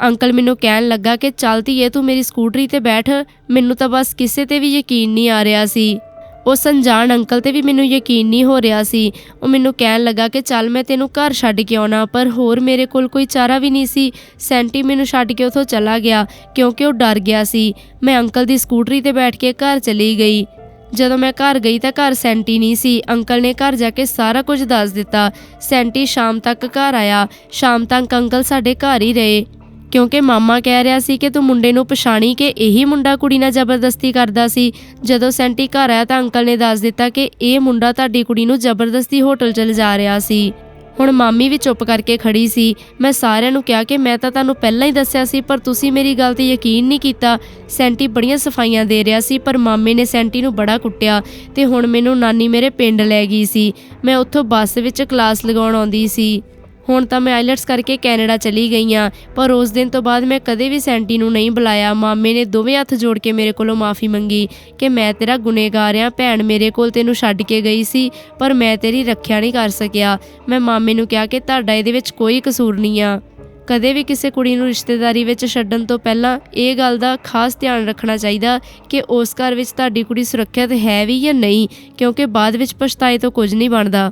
ਅੰਕਲ ਮੈਨੂੰ ਕਹਿਣ ਲੱਗਾ ਕਿ, ਚੱਲ ਧੀਏ, ਤੂੰ ਮੇਰੀ ਸਕੂਟਰੀ ਤੇ ਬੈਠ। ਮੈਨੂੰ ਤਾਂ ਬਸ ਕਿਸੇ ਤੇ ਵੀ ਯਕੀਨ ਨਹੀਂ ਆ ਰਿਹਾ ਸੀ। ਉਸ ਅਣਜਾਣ ਅੰਕਲ ਤੇ ਵੀ ਮੈਨੂੰ ਯਕੀਨ ਨਹੀਂ ਹੋ ਰਿਹਾ ਸੀ। ਉਹ ਮੈਨੂੰ ਕਹਿਣ ਲੱਗਾ ਕਿ, ਚੱਲ ਮੈਂ ਤੈਨੂੰ ਘਰ ਛੱਡ ਕੇ ਆਉਣਾ, ਪਰ ਹੋਰ ਮੇਰੇ ਕੋਲ ਕੋਈ ਚਾਰਾ ਵੀ ਨਹੀਂ ਸੀ। ਸੈਂਟੀ ਮੈਨੂੰ ਛੱਡ ਕੇ ਉਥੋਂ ਚਲਾ ਗਿਆ, ਕਿਉਂਕਿ ਉਹ ਡਰ ਗਿਆ ਸੀ। ਮੈਂ ਅੰਕਲ ਦੀ ਸਕੂਟਰੀ ਤੇ ਬੈਠ ਕੇ ਘਰ ਚਲੀ ਗਈ। ਜਦੋਂ ਮੈਂ ਘਰ ਗਈ ਤਾਂ ਘਰ ਸੈਂਟੀ ਨਹੀਂ ਸੀ। ਅੰਕਲ ਨੇ ਘਰ ਜਾ ਕੇ ਸਾਰਾ ਕੁਝ ਦੱਸ ਦਿੱਤਾ। ਸੈਂਟੀ ਸ਼ਾਮ ਤੱਕ ਘਰ ਆਇਆ। ਸ਼ਾਮ ਤੱਕ ਅੰਕਲ ਸਾਡੇ ਘਰ ਹੀ ਰਹੇ। ਕਿਉਂਕਿ ਮਾਮਾ ਕਹਿ ਰਿਹਾ ਸੀ ਕਿ ਤੂੰ ਮੁੰਡੇ ਨੂੰ ਪਛਾਣੀ ਕਿ ਇਹੀ ਮੁੰਡਾ ਕੁੜੀ ਨਾਲ ਜ਼ਬਰਦਸਤੀ ਕਰਦਾ ਸੀ। ਜਦੋਂ ਸੈਂਟੀ ਘਰ ਆਇਆ ਤਾਂ ਅੰਕਲ ਨੇ ਦੱਸ ਦਿੱਤਾ ਕਿ ਇਹ ਮੁੰਡਾ ਤੁਹਾਡੀ ਕੁੜੀ ਨੂੰ ਜ਼ਬਰਦਸਤੀ ਹੋਟਲ 'ਚ ਲਿਜਾ ਰਿਹਾ ਸੀ। ਹੁਣ ਮਾਮੀ ਵੀ ਚੁੱਪ ਕਰਕੇ ਖੜੀ ਸੀ। ਮੈਂ ਸਾਰਿਆਂ ਨੂੰ ਕਿਹਾ ਕਿ ਮੈਂ ਤਾਂ ਤੁਹਾਨੂੰ ਪਹਿਲਾਂ ਹੀ ਦੱਸਿਆ ਸੀ, ਪਰ ਤੁਸੀਂ ਮੇਰੀ ਗੱਲ ਤੇ ਯਕੀਨ ਨਹੀਂ ਕੀਤਾ। ਸੈਂਟੀ ਬੜੀਆਂ ਸਫਾਈਆਂ ਦੇ ਰਿਹਾ ਸੀ, ਪਰ ਮਾਮੇ ਨੇ ਸੈਂਟੀ ਨੂੰ ਬੜਾ ਕੁੱਟਿਆ ਤੇ ਹੁਣ ਮੈਨੂੰ ਨਾਨੀ ਮੇਰੇ ਪਿੰਡ ਲੈ ਗਈ ਸੀ। ਮੈਂ ਉੱਥੋਂ ਬੱਸ ਵਿੱਚ ਕਲਾਸ ਲਗਾਉਣ ਆਉਂਦੀ ਸੀ। ਹੁਣ ਤਾਂ ਮੈਂ ਆਈਲਟਸ ਕਰਕੇ ਕੈਨੇਡਾ ਚਲੀ ਗਈ ਹਾਂ ਪਰ ਉਸ ਦਿਨ ਤੋਂ ਬਾਅਦ ਮੈਂ ਕਦੇ ਵੀ ਸੈਂਟੀ ਨੂੰ ਨਹੀਂ ਬੁਲਾਇਆ। ਮਾਮੇ ਨੇ ਦੋਵੇਂ ਹੱਥ ਜੋੜ ਕੇ ਮੇਰੇ ਕੋਲੋਂ ਮਾਫੀ ਮੰਗੀ ਕਿ ਮੈਂ ਤੇਰਾ ਗੁਨੇਗਾਰ ਆ, ਭੈਣ ਮੇਰੇ ਕੋਲ ਤੈਨੂੰ ਛੱਡ ਕੇ ਗਈ ਸੀ, ਪਰ ਮੈਂ ਤੇਰੀ ਰੱਖਿਆ ਨਹੀਂ ਕਰ ਸਕਿਆ। ਮੈਂ ਮਾਮੇ ਨੂੰ ਕਿਹਾ ਕਿ ਤੁਹਾਡਾ ਇਹਦੇ ਵਿੱਚ ਕੋਈ ਕਸੂਰ ਨਹੀਂ ਆ। ਕਦੇ ਵੀ ਕਿਸੇ ਕੁੜੀ ਨੂੰ ਰਿਸ਼ਤੇਦਾਰੀ ਵਿੱਚ ਛੱਡਣ ਤੋਂ ਪਹਿਲਾਂ ਇਹ ਗੱਲ ਦਾ ਖਾਸ ਧਿਆਨ ਰੱਖਣਾ ਚਾਹੀਦਾ ਕਿ ਉਸ ਘਰ ਵਿੱਚ ਤੁਹਾਡੀ ਕੁੜੀ ਸੁਰੱਖਿਅਤ ਹੈ ਵੀ ਜਾਂ ਨਹੀਂ, ਕਿਉਂਕਿ ਬਾਅਦ ਵਿੱਚ ਪਛਤਾਏ ਤੋਂ ਕੁਝ ਨਹੀਂ ਬਣਦਾ।